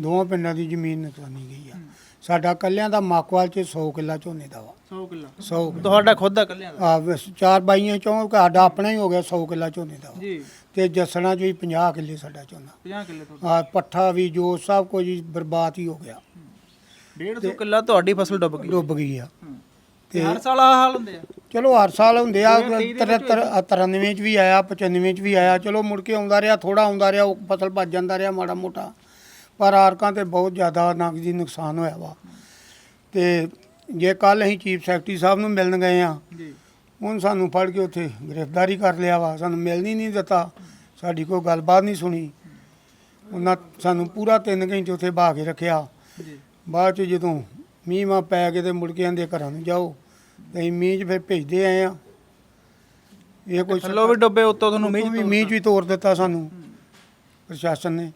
ਦੋਵਾਂ ਪਿੰਡਾਂ ਦੀ ਜ਼ਮੀਨ ਨੁਕਸਾਨੀ ਗਈ ਆ। ਸਾਡਾ ਕੱਲਿਆਂ ਦਾ ਮਾਕਵਾਲ ਚ 100 ਕਿੱਲਾ ਝੋਨੇ ਦਾ ਵਾ। 100 ਕਿੱਲਾ। 100 ਤੁਹਾਡਾ ਖੁਦ ਦਾ ਕੱਲਿਆਂ ਦਾ? ਆ ਬਸ ਚਾਰ ਬਾਈਆਂ ਚੋਂ ਸਾਡਾ ਆਪਣਾ ਹੀ ਹੋ ਗਿਆ 100 ਕਿੱਲਾ ਝੋਨੇ ਦਾ। ਵਾ। ਜੀ। ਤੇ ਜੱਸਣਾ ਚ ਵੀ 50 ਕਿੱਲੇ ਸਾਡਾ ਝੋਨਾ। 50 ਕਿੱਲੇ ਤੁਹਾਡਾ। ਆ ਪੱਠਾ ਵੀ ਜੋ ਸਭ ਕੁਝ ਹੀ ਬਰਬਾਦ ਹੀ ਹੋ ਗਿਆ। 150 ਕਿੱਲਾ ਤੁਹਾਡੀ ਫਸਲ ਡੁੱਬ ਗਈ। ਡੁੱਬ ਗਈ ਆ। ਤੇ ਹਰ ਸਾਲ ਆਹ ਹਾਲ ਹੁੰਦੇ ਆ? ਚਲੋ ਹਰ ਸਾਲ ਹੁੰਦੇ ਆ। 2023 ਦੇ ਵਿੱਚ 93 ਚ ਵੀ ਆਇਆ 95 ਚ ਵੀ ਆਇਆ। ਚਲੋ ਮੁੜ ਕੇ ਆਉਂਦਾ ਰਿਹਾ ਥੋੜਾ ਆਉਂਦਾ ਰਿਹਾ ਉਹ ਫਸਲ ਭੱਜ ਜਾਂਦਾ ਰਿਹਾ ਮਾੜਾ ਮੋਟਾ। ਪਰ ਆਰਕਾਂ ਤੇ ਬਹੁਤ ਜ਼ਿਆਦਾ ਨਕਦੀ ਨੁਕਸਾਨ ਹੋਇਆ ਵਾ। ਤੇ ਜੇ ਕੱਲ ਅਸੀਂ ਚੀਫ ਸੈਕਟਰੀ ਸਾਹਿਬ ਨੂੰ ਮਿਲਣ ਗਏ ਆ ਜੀ। ਉਹਨ ਸਾਨੂੰ ਫੜ ਕੇ ਉੱਥੇ ਗ੍ਰਿਫਤਾਰੀ ਕਰ ਲਿਆ ਵਾ। ਸਾਨੂੰ ਮਿਲਣ ਹੀ ਨਹੀਂ ਦਿੱਤਾ। ਸਾਡੀ ਕੋਈ ਗੱਲਬਾਤ ਨਹੀਂ ਸੁਣੀ। ਉਹਨਾਂ ਸਾਨੂੰ ਪੂਰਾ 3 ਘੰਟੇ ਉੱਥੇ ਬਹਾ ਕੇ ਰੱਖਿਆ। ਜੀ। ਬਾਅਦ ਚ ਜਦੋਂ ਮੀਂਹ ਮਾ ਪੈ ਕੇ ਤੇ ਮੁੜ ਕੇ ਆਂਦੇ ਘਰਾਂ ਨੂੰ ਜਾਓ। ਤੇ ਅਸੀਂ ਮੀਂਹ 'ਚ ਫਿਰ ਭੇਜਦੇ ਆਏ ਆ ਇਹ ਕੋਈ ਥੱਲੋਂ ਵੀ ਡੁੱਬੇ ਉੱਤੋਂ ਤੁਹਾਨੂੰ ਮੀਂਹ ਮੀਂਹ 'ਚ ਵੀ ਤੋੜ ਦਿੱਤਾ ਸਾਨੂੰ। ਪ੍ਰਸ਼ਾਸਨ ਨੇ।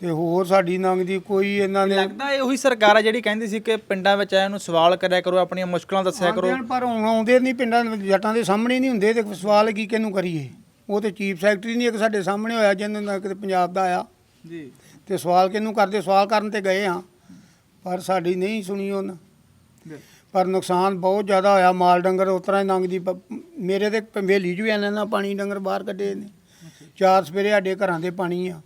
ਤੇ ਹੋਰ ਸਾਡੀ ਨੰਗ ਦੀ ਕੋਈ ਇਹਨਾਂ ਨੇ ਲੱਗਦਾ ਇਹ ਉਹੀ ਸਰਕਾਰ ਆ ਜਿਹੜੀ ਕਹਿੰਦੀ ਸੀ ਕਿ ਪਿੰਡਾਂ ਵਿੱਚ ਆਇਆਂ ਨੂੰ ਸਵਾਲ ਕਰਿਆ ਕਰੋ ਆਪਣੀਆਂ ਮੁਸ਼ਕਲਾਂ ਦੱਸਿਆ ਕਰੋ। ਆਉਂਦੇ ਹਨ, ਪਰ ਹੁਣ ਆਉਂਦੇ ਨਹੀਂ ਪਿੰਡਾਂ ਦੇ ਜੱਟਾਂ ਦੇ ਸਾਹਮਣੇ ਨਹੀਂ ਹੁੰਦੇ ਤੇ ਸਵਾਲ ਕੀ ਕਿਹਨੂੰ ਕਰੀਏ? ਉਹ ਤੇ ਚੀਫ ਸੈਕਟਰੀ ਨਹੀਂ ਇੱਕ ਸਾਡੇ ਸਾਹਮਣੇ ਹੋਇਆ ਜਿਹਨਾਂ ਦਾ ਕਿਤੇ ਪੰਜਾਬ ਦਾ ਆਇਆ। ਜੀ। ਤੇ ਸਵਾਲ ਕਿਹਨੂੰ ਕਰਦੇ? ਸਵਾਲ ਕਰਨ ਤੇ ਗਏ ਆ ਪਰ ਸਾਡੀ ਨਹੀਂ ਸੁਣੀ ਉਹਨਾਂ ਪਰ ਨੁਕਸਾਨ ਬਹੁਤ ਜ਼ਿਆਦਾ ਹੋਇਆ। ਮਾਲ ਡੰਗਰ ਉਸ ਤਰ੍ਹਾਂ ਹੀ ਲੰਘਦੀ ਪ- ਮੇਰੇ ਤੇ ਹਵੇਲੀ 'ਚ ਵੀ ਇਹਨਾਂ ਨਾਲ ਪਾਣੀ ਡੰਗਰ ਬਾਹਰ ਕੱਢੇ ਨੇ। ਚਾਰ ਸਵੇਰੇ ਸਾਡੇ ਘਰਾਂ ਦੇ ਪਾਣੀ ਆ।